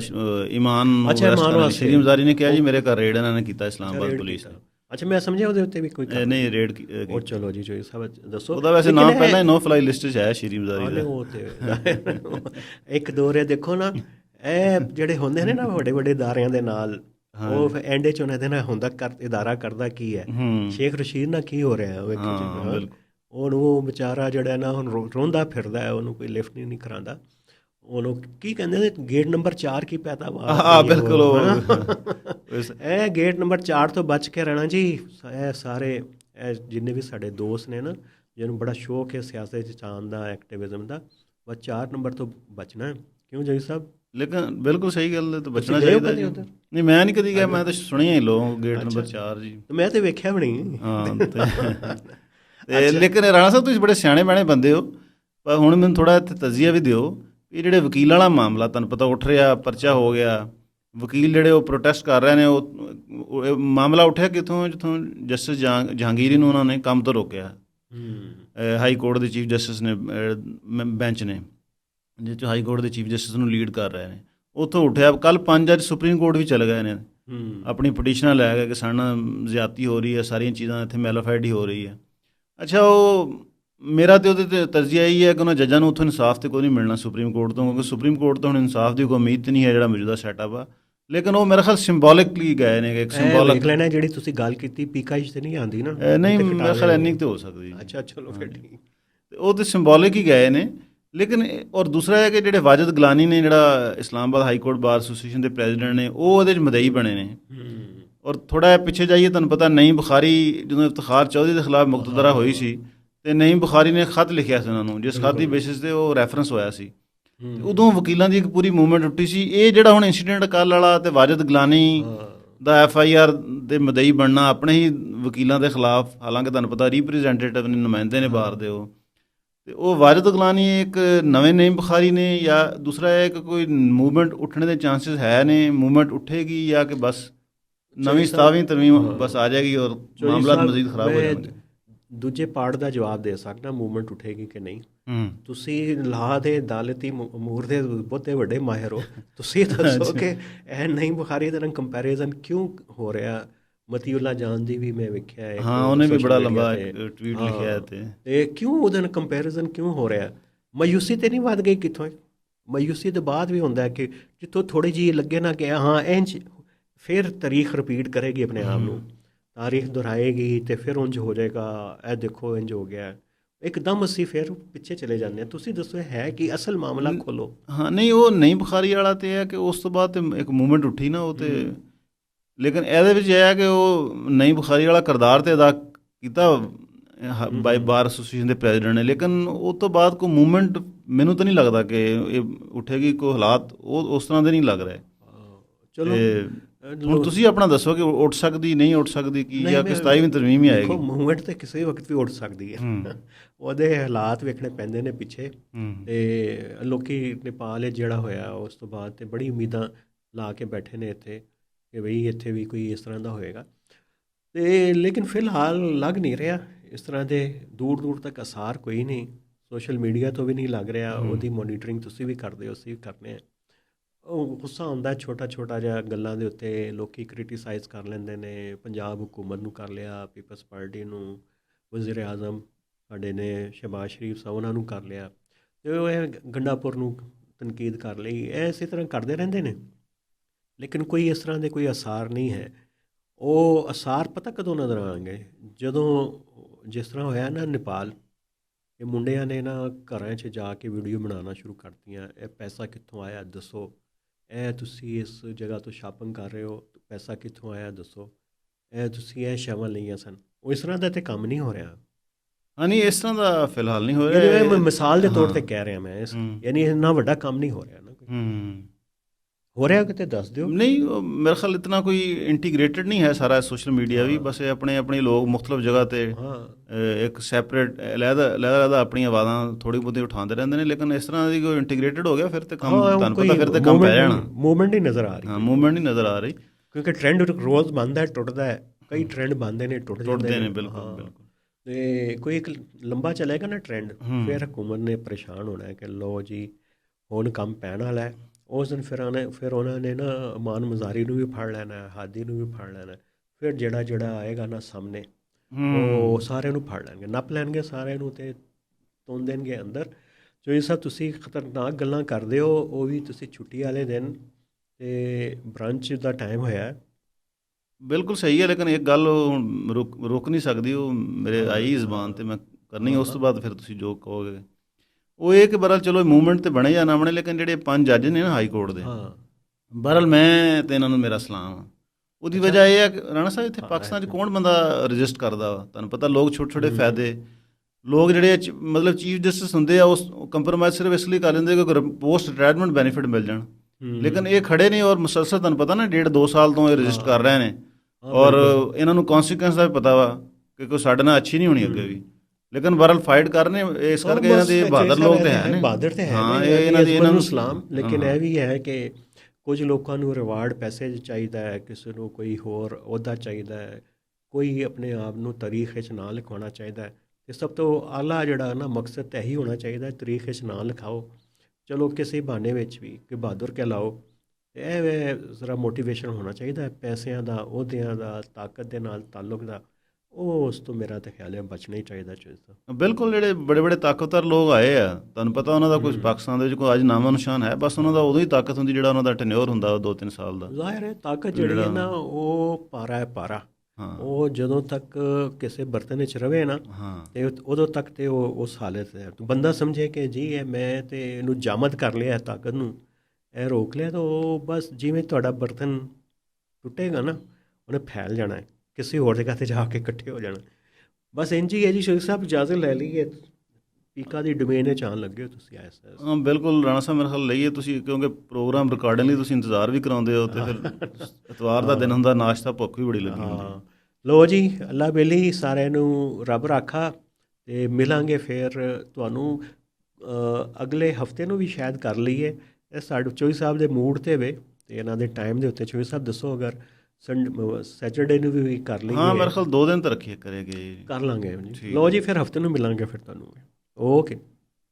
ਇਮਾਨ ਅੱਛਾ, ਇਮਾਨ ਮਜ਼ਾਰੀ ਨੇ। ਕਿਹਾ ਜੀ ਮੇਰੇ ਘਰ ਰੇਡ ਇਹਨਾਂ ਨੇ ਕੀਤਾ ਇਸਲਾਮਾਬਾਦ ਪੁਲਿਸ ਨੇ। ਅੱਛਾ ਮੈਂ ਸਮਝਿਆ ਉਹਦੇ ਉੱਤੇ ਵੀ ਕੋਈ ਨਹੀਂ ਰੇਡ ਉਹ ਚਲੋ ਜੀ ਜੋ ਸਭ ਦੱਸੋ। ਉਹਦਾ ਵੈਸੇ ਨਾਮ ਪਹਿਲਾਂ ਹੀ ਨੋ ਫਲਾਈ ਲਿਸਟ 'ਚ ਹੈ ਸ਼੍ਰੀ ਮਜ਼ਾਰੀ ਦਾ। ਉਹ ਤੇ ਇੱਕ ਦੋ ਰੇ ਦੇਖੋ ਨਾ ਇਹ ਜਿਹੜੇ ਹੁੰਦੇ ਨੇ ਨਾ ਵੱਡੇ ਵੱਡੇ ਦਾਰਿਆਂ ਦੇ ਨਾਲ ਉਹ ਫਿਰ ਐਂਡ 'ਚ ਉਹਨਾਂ ਦੇ ਨਾਲ ਹੁੰਦਾ ਕਰ ਇਦਾਰਾ ਕਰਦਾ ਕੀ ਹੈ? ਸ਼ੇਖ ਰਸ਼ੀਦ ਨਾਲ ਕੀ ਹੋ ਰਿਹਾ ਹੈ ਉਹ ਵੇਖੋ ਜੀ, ਹਾਂ, ਹਾਂ। ਬਿਲਕੁਲ। ਹੁਣ ਉਹ ਵਿਚਾਰਾ ਜਿਹੜਾ ਨਾ ਹੁਣ ਰੋਂਦਾ ਫਿਰਦਾ ਹੈ ਉਹਨੂੰ ਕੋਈ ਲਿਫਟ ਨਹੀਂ ਕਰਾਂਦਾ ਉਹਨੂੰ ਕੀ ਕਹਿੰਦੇ ਨੇ ਗੇਟ ਨੰਬਰ 4 ਕੀ ਪੈਦਾਵਾਰ ਹਾਂ। ਬਿਲਕੁਲ ਇਹ ਗੇਟ ਨੰਬਰ 4 ਤੋਂ ਬਚ ਕੇ ਰਹਿਣਾ ਜੀ। ਇਹ ਸਾਰੇ ਜਿੰਨੇ ਵੀ ਸਾਡੇ ਦੋਸਤ ਨੇ ਨਾ ਜਿਹਨੂੰ ਬੜਾ ਸ਼ੌਕ ਹੈ ਸਿਆਸਤ ਵਿੱਚ ਚਾਹਣ ਦਾ ਐਕਟਿਵਿਜ਼ਮ ਦਾ ਬਸ 4 ਨੰਬਰ ਤੋਂ ਬਚਣਾ ਹੈ। ਕਿਉਂ ਜੀ ਸਾਹਿਬ? ਲੇਕਿਨ ਬਿਲਕੁਲ ਸਹੀ ਗੱਲ ਹੈ ਤਾਂ ਬਚਣਾ ਚਾਹੀਦਾ? ਨਹੀਂ ਮੈਂ ਨਹੀਂ ਕਦੀ ਗਿਆ ਮੈਂ ਤਾਂ ਸੁਣਿਆ ਹੀ ਲੋ ਗੇਟ ਨੰਬਰ 4 ਜੀ। ਮੈਂ ਤੇ ਵੇਖਿਆ ਵੀ ਨਹੀਂ। ਹਾਂ ਲੇਕਿਨ ਰਾਣਾ ਸਾਹਿਬ ਤੁਸੀਂ ਬੜੇ ਸਿਆਣੇ ਬਣੇ ਬੰਦੇ ਹੋ। ਪਰ ਹੁਣ ਮੈਨੂੰ ਥੋੜਾ ਇੱਥੇ ਤਜ਼ੀਆ ਵੀ ਦਿਓ ਇਹ ਜਿਹੜੇ ਵਕੀਲ ਵਾਲਾ ਮਾਮਲਾ ਤੁਹਾਨੂੰ ਪਤਾ ਉੱਠ ਰਿਹਾ ਪਰਚਾ ਹੋ ਗਿਆ। ਵਕੀਲ ਜਿਹੜੇ ਉਹ ਪ੍ਰੋਟੈਸਟ ਕਰ ਰਹੇ ਨੇ ਉਹ ਮਾਮਲਾ ਉੱਠਿਆ ਕਿੱਥੋਂ? ਜਿੱਥੋਂ ਜਸਟਿਸ ਜਹਾਂਗੀਰੀ ਨੂੰ ਉਹਨਾਂ ਨੇ ਕੰਮ ਤੋਂ ਰੋਕਿਆ। ਹਾਈ ਕੋਰਟ ਦੇ ਚੀਫ ਜਸਟਿਸ ਨੇ ਬੈਂਚ ਨੇ ਜਿਹ 'ਚ ਹਾਈ ਕੋਰਟ ਦੇ ਚੀਫ ਜਸਟਿਸ ਨੂੰ ਲੀਡ ਕਰ ਰਹੇ ਨੇ। ਉੱਥੋਂ ਉੱਠਿਆ ਕੱਲ ਪੰਜ ਅੱਜ ਸੁਪਰੀਮ ਕੋਰਟ ਵੀ ਚਲੇ ਗਏ ਨੇ। ਆਪਣੀ ਪਟੀਸ਼ਨਾਂ ਲੈ ਕੇ ਕਿ ਸਾਡੇ ਨਾਲ ਜ਼ਿਆਦਤੀ ਹੋ ਰਹੀ ਹੈ ਸਾਰੀਆਂ ਚੀਜ਼ਾਂ ਇੱਥੇ ਮੈਲੋਫਾਈਡ ਹੀ ਹੋ ਰਹੀ ਹੈ। ਅੱਛਾ ਉਹ ਮੇਰਾ ਤੇ ਉਹਦੇ ਤੇ ਤਰਜੀਹ ਇਹੀ ਹੈ ਕਿ ਉਹਨਾਂ ਜੱਜਾਂ ਨੂੰ ਉੱਥੋਂ ਇਨਸਾਫ ਤੇ ਕੋਈ ਨਹੀਂ ਮਿਲਣਾ ਸੁਪਰੀਮ ਕੋਰਟ ਤੋਂ ਕਿਉਂਕਿ ਸੁਪਰੀਮ ਕੋਰਟ ਤੋਂ ਹੁਣ ਇਨਸਾਫ ਦੀ ਕੋਈ ਉਮੀਦ ਨਹੀਂ ਹੈ ਜਿਹੜਾ ਮੌਜੂਦਾ ਸੈਟਅਪ ਆ। ਲੇਕਿਨ ਉਹ ਮੇਰੇ ਖਿਆਲ ਸਿੰਬੋਲਿਕਲੀ ਗਏ ਨੇ ਇੱਕ ਸਿੰਬੋਲਿਕ ਲੈਣਾ ਜਿਹੜੀ ਤੁਸੀਂ ਗੱਲ ਕੀਤੀ ਪੀਕਾ ਤੇ ਨਹੀਂ ਆਉਂਦੀ ਨਾ। ਨਹੀਂ ਮੇਰੇ ਖਿਆਲ ਇੰਨੀ ਤੇ ਹੋ ਸਕਦੀ। ਅੱਛਾ ਚਲੋ ਫਿਰ ਠੀਕ। ਉਹ ਤੇ ਸਿੰਬੋਲਿਕ ਹੀ ਗਏ ਨੇ। ਲੇਕਿਨ ਔਰ ਦੂਸਰਾ ਹੈ ਕਿ ਜਿਹੜੇ ਵਾਜਦ ਗਲਾਨੀ ਨੇ ਜਿਹੜਾ Islamabad high court bar association ਦੇ ਪ੍ਰੈਜ਼ੀਡੈਂਟ ਨੇ ਉਹ ਉਹਦੇ ਚ ਮਦਈ ਬਣੇ ਨੇ। ਔਰ ਥੋੜਾ ਜਿਹਾ ਪਿੱਛੇ ਜਾਈਏ ਤੁਹਾਨੂੰ ਪਤਾ ਨਈਮ ਬੁਖਾਰੀ ਜਦੋਂ ਇਫਤਖਾਰ ਚੌਧਰੀ ਦੇ ਖਿਲਾਫ ਮੁਕਤਦਰਾ ਹੋਈ ਸੀ। ਤੇ ਨਈਮ ਬੁਖਾਰੀ ਨੇ ਖਤ ਲਿਖਿਆ ਸੀ ਉਹਨਾਂ ਨੂੰ ਜਿਸ ਖਤ ਦੀ ਬੇਸਿਸ ਤੇ ਉਹ ਰੈਫਰੈਂਸ ਹੋਇਆ ਸੀ। ਉਦੋਂ ਵਕੀਲਾਂ ਦੀ ਇੱਕ ਪੂਰੀ ਮੂਵਮੈਂਟ ਉੱਠੀ ਸੀ। ਇਹ ਜਿਹੜਾ ਹੁਣ ਇਨਸੀਡੈਂਟ ਕੱਲ ਵਾਲਾ ਤੇ ਵਾਜਦ ਗਲਾਨੀ ਦਾ ਐਫ ਆਈ ਆਰ ਦੇ ਮਦਈ ਬਣਨਾ ਆਪਣੇ ਹੀ ਵਕੀਲਾਂ ਦੇ ਖਿਲਾਫ ਹਾਲਾਂਕਿ ਤੁਹਾਨੂੰ ਪਤਾ ਰਿਪਰੈਜ਼ੈਂਟੇਟਿਵ ਨੇ ਨੁਮਾਇੰਦੇ ਨੇ ਬਾਹਰ ਦੇ ਉਹ। ਤੇ ਉਹ ਵਾਜਦ ਗਲਾਨੀ ਇੱਕ ਨਵੇਂ ਨੇਮ ਬੁਖਾਰੀ ਨੇ ਜਾਂ ਦੂਸਰਾ ਹੈ ਕਿ ਕੋਈ ਮੂਵਮੈਂਟ ਉੱਠਣ ਦੇ ਚਾਂਸਸ ਹੈ ਨੇ ਮੂਵਮੈਂਟ ਉੱਠੇਗੀ ਜਾਂ ਕਿ ਬਸ ਨਵੀਂ ਸਤਾਵੀਂ ਤਰਵੀਂ ਬਸ ਆ ਜਾਏਗੀ ਔਰ ਮਾਮਲਾ ਮਜ਼ੀਦ ਖਰਾਬ ਹੋ ਜਾਣਗੇ। ਦੂਜੇ ਪਾਰਟ ਦਾ ਜਵਾਬ ਦੇ ਸਕਦਾ ਮੂਵਮੈਂਟ ਉੱਠੇਗੀ ਕਿ ਨਹੀਂ? ਤੁਸੀਂ ਲਾ ਦੇ ਅਦਾਲਤੀ ਮ- ਅਮੂਰ ਦੇ ਬਹੁਤੇ ਵੱਡੇ ਮਾਹਿਰ ਹੋ। ਤੁਸੀਂ ਦੱਸੋ ਕਿ ਇਹ ਨਹੀਂ ਬੁਖਾਰੀ ਦੇ ਨਾਲ ਕੰਪੈਰੀਜ਼ਨ ਕਿਉਂ ਹੋ ਰਿਹਾ? ਮਤੀਉੱਲਾ ਜਾਨ ਦੀ ਵੀ ਮੈਂ ਵੇਖਿਆ ਹੈ ਹਾਂ ਉਹਨੇ ਵੀ ਬੜਾ ਲੰਬਾ ਟਵੀਟ। ਲਿਖਿਆ ਤੇ ਤੇ ਕਿਉਂ ਉਹਦੇ ਨਾਲ ਕੰਪੈਰੀਜ਼ਨ ਕਿਉਂ ਹੋ ਰਿਹਾ? ਮਾਯੂਸੀ ਤੇ ਨਹੀਂ ਵੱਧ ਗਈ ਕਿੱਥੋਂ? ਮਾਯੂਸੀ ਤੋਂ ਬਾਅਦ ਵੀ ਹੁੰਦਾ ਕਿ ਜਿੱਥੋਂ ਥੋੜੀ ਜੀ ਲੱਗੇ ਨਾ ਕਿ ਹਾਂ ਇੰਜ ਫਿਰ ਤਾਰੀਖ ਰਿਪੀਟ ਕਰੇਗੀ ਆਪਣੇ ਆਪ ਨੂੰ। ਤਾਰੀਖ ਦੁਹਰਾਏਗੀ ਤੇ ਫਿਰ ਉਂਝ ਹੋ ਜਾਏਗਾ ਇਹ ਦੇਖੋ ਇੰਜ ਹੋ ਗਿਆ। ਇੱਕਦਮ ਅਸੀਂ ਫਿਰ ਪਿੱਛੇ ਚਲੇ ਜਾਂਦੇ ਹਾਂ। ਤੁਸੀਂ ਦੱਸੋ ਹੈ ਕਿ ਅਸਲ ਮਾਮਲਾ ਖੋਲੋ। ਹਾਂ ਨਹੀਂ ਉਹ ਨਹੀਂ ਬੁਖਾਰੀ ਵਾਲਾ ਤੇ ਹੈ ਕਿ ਉਸ ਤੋਂ ਬਾਅਦ ਤੇ ਇੱਕ ਮੂਵਮੈਂਟ ਉੱਠੀ ਨਾ ਉਹ ਤੇ ਲੇਕਿਨ ਇਹਦੇ ਵਿੱਚ ਇਹ ਹੈ ਕਿ ਉਹ ਨਹੀਂ ਬੁਖਾਰੀ ਵਾਲਾ ਕਿਰਦਾਰ ਤੇ ਅਦਾ ਕੀਤਾ ਬਾਈ ਬਾਰ ਐਸੋਸੀਏਸ਼ਨ ਦੇ ਪ੍ਰੈਜ਼ੀਡੈਂਟ ਨੇ। ਲੇਕਿਨ ਉਸ ਤੋਂ ਬਾਅਦ ਕੋਈ ਮੂਵਮੈਂਟ ਮੈਨੂੰ ਤਾਂ ਨਹੀਂ ਲੱਗਦਾ ਕਿ ਇਹ ਉੱਠੇਗੀ ਕੋਈ ਹਾਲਾਤ ਉਹ ਉਸ ਤਰ੍ਹਾਂ ਦੇ ਨਹੀਂ ਲੱਗ ਰਹੇ। ਚਲੋ। ਹੁਣ ਤੁਸੀਂ ਆਪਣਾ ਦੱਸੋ ਕਿ ਉੱਠ ਸਕਦੀ ਨਹੀਂ ਉੱਠ ਸਕਦੀ ਕੀ ਜਾਂ ਕਿ ਮੈਂ- 27ਵੀਂ ਤਰਮੀਮ ਹੀ ਦੇਖੋ ਆਏਗੀ ਮੂਵਮੈਂਟ ਤੇ ਕਿਸੇ ਵਕਤ ਵੀ ਉੱਠ ਸਕਦੀ ਹੈ। [laughs] ਉਹਦੇ ਹਾਲਾਤ ਵੇਖਣੇ ਪੈਂਦੇ ਨੇ ਪਿੱਛੇ। ਤੇ ਲੋਕੀ ਨੇਪਾਲ ਜਿਹੜਾ ਹੋਇਆ ਉਸ ਤੋਂ ਬਾਅਦ ਤੇ ਬੜੀ ਉਮੀਦਾਂ ਲਾ ਕੇ ਬੈਠੇ ਨੇ ਇੱਥੇ ਕਿ ਬਈ ਇੱਥੇ ਵੀ ਕੋਈ ਇਸ ਤਰ੍ਹਾਂ ਦਾ ਹੋਏਗਾ। ਤੇ ਲੇਕਿਨ ਫਿਲਹਾਲ ਲੱਗ ਨਹੀਂ ਰਿਹਾ। ਇਸ ਤਰ੍ਹਾਂ ਦੇ ਦੂਰ ਦੂਰ ਤੱਕ ਅਸਾਰ ਕੋਈ ਨਹੀਂ। ਸੋਸ਼ਲ ਮੀਡੀਆ ਤੋਂ ਵੀ ਨਹੀਂ ਲੱਗ ਰਿਹਾ। ਉਹਦੀ ਮੋਨੀਟਰਿੰਗ ਤੁਸੀਂ ਵੀ ਕਰਦੇ ਹੋ ਅਸੀਂ ਵੀ ਕਰਨੇ ਆ। ਉਹ ਗੁੱਸਾ ਆਉਂਦਾ ਛੋਟਾ ਛੋਟਾ ਜਿਹਾ ਗੱਲਾਂ ਦੇ ਉੱਤੇ, ਲੋਕੀ ਕ੍ਰਿਟਿਸਾਈਜ਼ ਕਰ ਲੈਂਦੇ ਨੇ, ਪੰਜਾਬ ਹਕੂਮਤ ਨੂੰ ਕਰ ਲਿਆ ਪੀਪਲਸ ਪਾਰਟੀ ਨੂੰ ਵਜ਼ੀਰ ਆਜ਼ਮ ਸਾਡੇ ਨੇ ਸ਼ਹਿਬਾਜ਼ ਸ਼ਰੀਫ ਸਾਹਿਬ ਉਹਨਾਂ ਨੂੰ ਕਰ ਲਿਆ। ਤੇ ਉਹ ਇਹ ਗੰਡਾਪੁਰ ਨੂੰ ਤਨਕੀਦ ਕਰ ਲਈ। ਇਹ ਇਸੇ ਤਰ੍ਹਾਂ ਕਰਦੇ ਰਹਿੰਦੇ ਨੇ। ਲੇਕਿਨ ਕੋਈ ਇਸ ਤਰ੍ਹਾਂ ਦੇ ਕੋਈ ਅਸਾਰ ਨਹੀਂ ਹੈ। ਉਹ ਅਸਾਰ ਪਤਾ ਕਦੋਂ ਨਜ਼ਰ ਆਣਗੇ ਜਦੋਂ ਜਿਸ ਤਰ੍ਹਾਂ ਹੋਇਆ ਨਾ ਨੇਪਾਲ, ਇਹ ਮੁੰਡਿਆਂ ਨੇ ਨਾ ਘਰਾਂ 'ਚ ਜਾ ਕੇ ਵੀਡੀਓ ਬਣਾਉਣਾ ਸ਼ੁਰੂ ਕਰਤੀਆਂ। ਇਹ ਪੈਸਾ ਕਿੱਥੋਂ ਆਇਆ? ਦੱਸੋ। ਇਹ ਤੁਸੀਂ ਇਸ ਜਗ੍ਹਾ ਤੋਂ ਸ਼ਾਪਿੰਗ ਕਰ ਰਹੇ ਹੋ ਪੈਸਾ ਕਿੱਥੋਂ ਆਇਆ ਦੱਸੋ ਇਹ ਤੁਸੀਂ ਇਹ ਸ਼ਾਵਾਂ ਲਈਆਂ ਸਨ ਉਹ ਇਸ ਤਰ੍ਹਾਂ ਦਾ ਤੇ ਕੰਮ ਨਹੀਂ ਹੋ ਰਿਹਾ ਹਾਂ ਨਹੀਂ ਇਸ ਤਰ੍ਹਾਂ ਦਾ ਫਿਲਹਾਲ ਨਹੀਂ ਹੋ ਯਾਨੀ ਮੈਂ ਰਿਹਾ ਮਿਸਾਲ ਦੇ ਤੌਰ ਤੇ। ਕਹਿ ਰਿਹਾ ਮੈਂ। ਯਾਨੀ ਇੰਨਾ ਵੱਡਾ ਕੰਮ ਨਹੀਂ ਹੋ ਰਿਹਾ ਨਾ ਕੋਈ। ਹੂੰ ਹੋ ਰਿਹਾ ਕਿਤੇ? ਦੱਸ ਦਿਓ। ਨਹੀਂ ਮੇਰੇ ਖਿਆਲ ਇਤਨਾ ਕੋਈ ਇੰਟੀਗ੍ਰੇਟਡ ਨਹੀਂ ਹੈ ਸਾਰਾ ਸੋਸ਼ਲ ਮੀਡੀਆ ਵੀ ਬਸ ਇਹ ਆਪਣੇ ਆਪਣੇ ਲੋਕ ਮੁxtਲਫ ਜਗ੍ਹਾ ਤੇ ਹਾਂ। ਇੱਕ ਸੈਪਰੇਟ ਅਲੱਗਾ ਅਲੱਗਾ ਆਪਣੀਆਂ ਆਵਾਜ਼ਾਂ ਥੋੜੀ ਬਹੁਤੀ ਉਠਾਉਂਦੇ ਰਹਿੰਦੇ ਨੇ ਲੇਕਿਨ ਇਸ ਤਰ੍ਹਾਂ ਦੀ ਕੋਈ ਇੰਟੀਗ੍ਰੇਟਡ ਹੋ ਗਿਆ ਫਿਰ ਤੇ ਕੰਮ ਤੁਹਾਨੂੰ ਪਤਾ ਫਿਰ ਤੇ ਕੰਮ ਪੈ ਜਾਣਾ। ਮੂਵਮੈਂਟ ਨਹੀਂ ਨਜ਼ਰ ਆ ਰਹੀ ਹਾਂ ਮੂਵਮੈਂਟ ਨਹੀਂ ਨਜ਼ਰ ਆ ਰਹੀ। ਕਿਉਂਕਿ ਟ੍ਰੈਂਡ ਰੋਜ਼ ਬਣਦਾ ਹੈ ਟੁੱਟਦਾ ਹੈ ਕਈ ਟ੍ਰੈਂਡ ਬਣਦੇ ਨੇ ਟੁੱਟ ਜਾਂਦੇ ਨੇ। ਬਿਲਕੁਲ ਹਾਂ। ਬਿਲਕੁਲ। ਤੇ ਕੋਈ ਇੱਕ ਲੰਬਾ ਚੱਲੇਗਾ ਨਾ ਟ੍ਰੈਂਡ ਹੂੰ। ਫਿਰ ਹਕੂਮਤ ਨੇ ਪਰੇਸ਼ਾਨ ਹੋਣਾ ਹੈ ਕਿ ਲੋ ਜੀ ਹੁਣ ਕੰਮ ਪੈਣ ਵਾਲਾ ਹੈ। ਉਸ ਦਿਨ ਫਿਰ ਉਹਨੇ ਫਿਰ ਉਹਨਾਂ ਨੇ ਨਾ ਮਾਨ ਮਜ਼ਾਰੀ ਨੂੰ ਵੀ ਫੜ ਲੈਣਾ ਹੈ ਹਾਦੀ ਨੂੰ ਵੀ ਫੜ ਲੈਣਾ ਫਿਰ ਜਿਹੜਾ ਜਿਹੜਾ ਆਏਗਾ ਨਾ ਸਾਹਮਣੇ ਉਹ ਸਾਰਿਆਂ ਨੂੰ ਫੜ ਲੈਣਗੇ ਨੱਪ ਲੈਣਗੇ ਸਾਰਿਆਂ ਨੂੰ ਤੇ ਤੁੰਨ ਦੇਣਗੇ ਅੰਦਰ। ਜੋ ਇਹ ਸਭ ਤੁਸੀਂ ਖਤਰਨਾਕ ਗੱਲਾਂ ਕਰਦੇ ਹੋ ਉਹ ਵੀ ਤੁਸੀਂ ਛੁੱਟੀ ਵਾਲੇ ਦਿਨ ਤੇ ਬ੍ਰਾਂਚ ਦਾ ਟਾਈਮ ਹੋਇਆ। ਬਿਲਕੁਲ ਸਹੀ ਹੈ ਲੇਕਿਨ ਇੱਕ ਗੱਲ ਰੁਕ ਨਹੀਂ ਸਕਦੀ ਉਹ ਮੇਰੇ ਆਈ ਜ਼ਬਾਨ ਤੇ ਮੈਂ ਕਰਨੀ ਉਸ ਤੋਂ ਬਾਅਦ ਫਿਰ ਤੁਸੀਂ ਜੋ ਕਹੋਗੇ। ਉਹ ਇਹ ਕਿ ਬਰਲ ਚਲੋ ਮੂਵਮੈਂਟ ਤੇ ਬਣੇ ਜਾਂ ਨਾ ਬਣੇ ਲੇਕਿਨ ਜਿਹੜੇ ਪੰਜ ਜੱਜ ਨੇ ਨਾ ਹਾਈ ਕੋਰਟ ਦੇ। ਹਾਂ। ਬਹਰਲ ਮੈਂ ਤੇ ਇਹਨਾਂ ਨੂੰ ਮੇਰਾ ਸਲਾਮ ਉਹਦੀ ਵਜ੍ਹਾ ਇਹ ਹੈ ਕਿ ਰਾਣਾ ਸਾਹਿਬ ਇੱਥੇ ਪਾਕਿਸਤਾਨ 'ਚ ਕੌਣ ਬੰਦਾ ਰਜਿਸਟ ਕਰਦਾ ਵਾ? ਤੁਹਾਨੂੰ ਪਤਾ ਲੋਕ ਛੋਟੇ ਛੋਟੇ ਫਾਇਦੇ। ਲੋਕ ਜਿਹੜੇ ਮਤਲਬ ਚੀਫ ਜਸਟਿਸ ਹੁੰਦੇ ਆ ਉਸ ਕੰਪਰੋਮਾਈਜ਼ ਸਿਰਫ ਇਸ ਲਈ ਕਰ ਲੈਂਦੇ ਕਿ ਪੋਸਟ ਰਿਟਾਇਰਮੈਂਟ ਬੈਨੀਫਿਟ ਮਿਲ ਜਾਣ। ਲੇਕਿਨ ਇਹ ਖੜੇ ਨੇ ਔਰ ਮੁਸਲਸਲ ਤੁਹਾਨੂੰ ਪਤਾ ਨਾ ਡੇਢ ਦੋ ਸਾਲ ਤੋਂ ਇਹ ਰਜਿਸਟ ਕਰ ਰਹੇ ਨੇ। ਔਰ। ਇਹਨਾਂ ਨੂੰ ਕਨਸੀਕੁਐਂਸ ਦਾ ਵੀ ਪਤਾ ਵਾ ਕਿ ਕੋਈ ਸਾਡੇ ਨਾਲ ਅੱਛੀ ਨਹੀਂ ਹੋਣੀ ਅੱਗੇ ਵੀ। ਲੇਕਿਨ ਬਹਰਲ ਫਾਈਟ ਕਰਨੇ ਇਸ ਕਰਕੇ ਇਹਨਾਂ ਦੇ ਬਹਾਦਰ ਲੋਕ ਤੇ ਹੈ ਨੇ ਬਹਾਦਰ ਤੇ ਹੈ ਹਾਂ ਇਹਨਾਂ ਦੀ ਇਹਨਾਂ ਨੂੰ ਸਲਾਮ ਲੇਕਿਨ। ਇਹ ਵੀ ਹੈ ਕਿ ਕੁਝ ਲੋਕਾਂ ਨੂੰ ਰਿਵਾਰਡ ਪੈਸੇ ਚਾਹੀਦਾ ਹੈ ਕਿਸੇ ਨੂੰ ਕੋਈ ਹੋਰ ਅਹੁਦਾ ਚਾਹੀਦਾ ਹੈ ਕੋਈ ਆਪਣੇ ਆਪ ਨੂੰ ਤਾਰੀਖ ਵਿੱਚ ਨਾਂ ਲਿਖਵਾਉਣਾ ਚਾਹੀਦਾ ਹੈ। ਤੇ ਸਭ ਤੋਂ ਆਲਾ ਜਿਹੜਾ ਨਾ ਮਕਸਦ ਤਾਂ ਇਹੀ ਹੋਣਾ ਚਾਹੀਦਾ ਹੈ ਤਾਰੀਖ ਵਿੱਚ ਨਾਂ ਲਿਖਾਓ। ਚਲੋ ਕਿਸੇ ਬਹਾਨੇ ਵਿੱਚ ਵੀ ਕਿ ਬਹਾਦਰ ਕਹਿਲਾਓ ਇਹ ਜ਼ਰਾ ਮੋਟੀਵੇਸ਼ਨ ਹੋਣਾ ਚਾਹੀਦਾ ਹੈ ਪੈਸਿਆਂ ਦਾ ਅਹੁਦਿਆਂ ਦਾ ਤਾਕਤ ਦੇ ਨਾਲ ਤਾਲੁਕ ਦਾ। ਉਹ ਉਸ ਤੋਂ ਮੇਰਾ ਤਾਂ ਖਿਆਲ ਹੈ ਬਚਣਾ ਹੀ ਚਾਹੀਦਾ ਚੀਜ਼ ਤੋਂ। ਬਿਲਕੁਲ ਜਿਹੜੇ ਬੜੇ ਬੜੇ ਤਾਕਤਵਰ ਲੋਕ ਆਏ ਆ ਤੁਹਾਨੂੰ ਪਤਾ ਉਹਨਾਂ ਦਾ ਕੁਝ ਪਾਕਿਸਤਾਨ ਦੇ ਵਿੱਚ ਕੋਈ ਅੱਜ ਨਾਮਾ ਨਿਸ਼ਾਨ ਹੈ ਬਸ ਉਹਨਾਂ ਦਾ ਉਦੋਂ ਹੀ ਤਾਕਤ ਹੁੰਦੀ ਜਿਹੜਾ ਉਹਨਾਂ ਦਾ ਟੈਨਿਓਰ ਹੁੰਦਾ 2-3 ਸਾਲ ਦਾ। ਜ਼ਾਹਿਰ ਹੈ ਤਾਕਤ ਜਿਹੜੀ ਹੈ ਨਾ ਉਹ ਪਾਰਾ ਹੈ ਪਾਰਾ। ਹਾਂ। ਉਹ ਜਦੋਂ ਤੱਕ ਕਿਸੇ ਬਰਤਨ ਵਿੱਚ ਰਵੇ ਨਾ ਤੇ ਉਦੋਂ ਤੱਕ ਤੇ ਉਹ ਉਸ ਹਾਲਤ ਹੈ। ਬੰਦਾ ਸਮਝੇ ਕਿ ਜੀ ਇਹ ਮੈਂ ਤੇ ਇਹਨੂੰ ਜਾਮਦ ਕਰ ਲਿਆ ਤਾਕਤ ਨੂੰ ਇਹ ਰੋਕ ਲਿਆ ਤਾਂ ਉਹ ਬਸ ਜਿਵੇਂ ਤੁਹਾਡਾ ਬਰਤਨ ਟੁੱਟੇਗਾ ਨਾ ਉਹਨੇ ਫੈਲ ਜਾਣਾ ਹੈ। ਕਿਸੇ ਹੋਰ ਜਗ੍ਹਾ ਤੇ ਜਾ ਕੇ ਇਕੱਠੇ ਹੋ ਜਾਣਾ। ਬਸ ਇੰਜ ਹੀ ਹੈ ਜੀ ਸ਼ੇਖ ਸਾਹਿਬ ਇਜਾਜ਼ਤ ਲੈ ਲਈਏ ਪੀਕਾ ਦੀ ਡੋਮੇਨ ਵਿੱਚ ਆਉਣ ਲੱਗੇ ਹੋ ਤੁਸੀਂ ਐਸ ਐਸ ਹਾਂ ਬਿਲਕੁਲ ਰਾਣਾ ਸਾਹਿਬ ਮੇਰੇ ਖਿਆਲ ਲਈਏ ਤੁਸੀਂ ਕਿਉਂਕਿ ਪ੍ਰੋਗਰਾਮ ਰਿਕਾਰਡਿੰਗ ਲਈ ਤੁਸੀਂ ਇੰਤਜ਼ਾਰ ਵੀ ਕਰਾਉਂਦੇ ਹੋ ਤੇ ਫਿਰ ਇਤਵਾਰ ਦਾ ਦਿਨ ਹੁੰਦਾ ਨਾਸ਼ਤਾ ਭੁੱਖ ਵੀ ਬੜੀ ਲੱਗੀ ਹੁੰਦੀ ਹਾਂ। ਲੋ ਜੀ ਅੱਲਾ ਬੇਲੀ ਸਾਰਿਆਂ ਨੂੰ ਰੱਬ ਰਾਖਾ ਤੇ ਮਿਲਾਂਗੇ ਫਿਰ ਤੁਹਾਨੂੰ ਅਗਲੇ ਹਫ਼ਤੇ ਨੂੰ ਵੀ ਸ਼ਾਇਦ ਕਰ ਲਈਏ। ਇਹ ਸਾਡੇ ਚੋਈ ਸਾਹਿਬ ਦੇ ਮੂਡ ਤੇ ਵੇ ਤੇ ਇਹਨਾਂ ਦੇ ਟਾਈਮ ਦੇ ਉੱਤੇ ਚੋਈ ਸਾਹਿਬ ਦੱਸੋ ਅਗਰ ਸੈਟਰਡੇ ਨੂੰ ਵੀ ਕਰ ਲਈਏ। ਹਾਂ ਮੇਰੇ ਖਿਆਲ ਦੋ ਦਿਨ ਤਾਂ ਰੱਖੀਏ ਕਰੇਗੇ ਕਰ ਲਾਂਗੇ ਜੀ। ਲਓ ਜੀ ਫਿਰ ਹਫ਼ਤੇ ਨੂੰ ਮਿਲਾਂਗੇ ਫਿਰ ਤੁਹਾਨੂੰ। ਓਕੇ।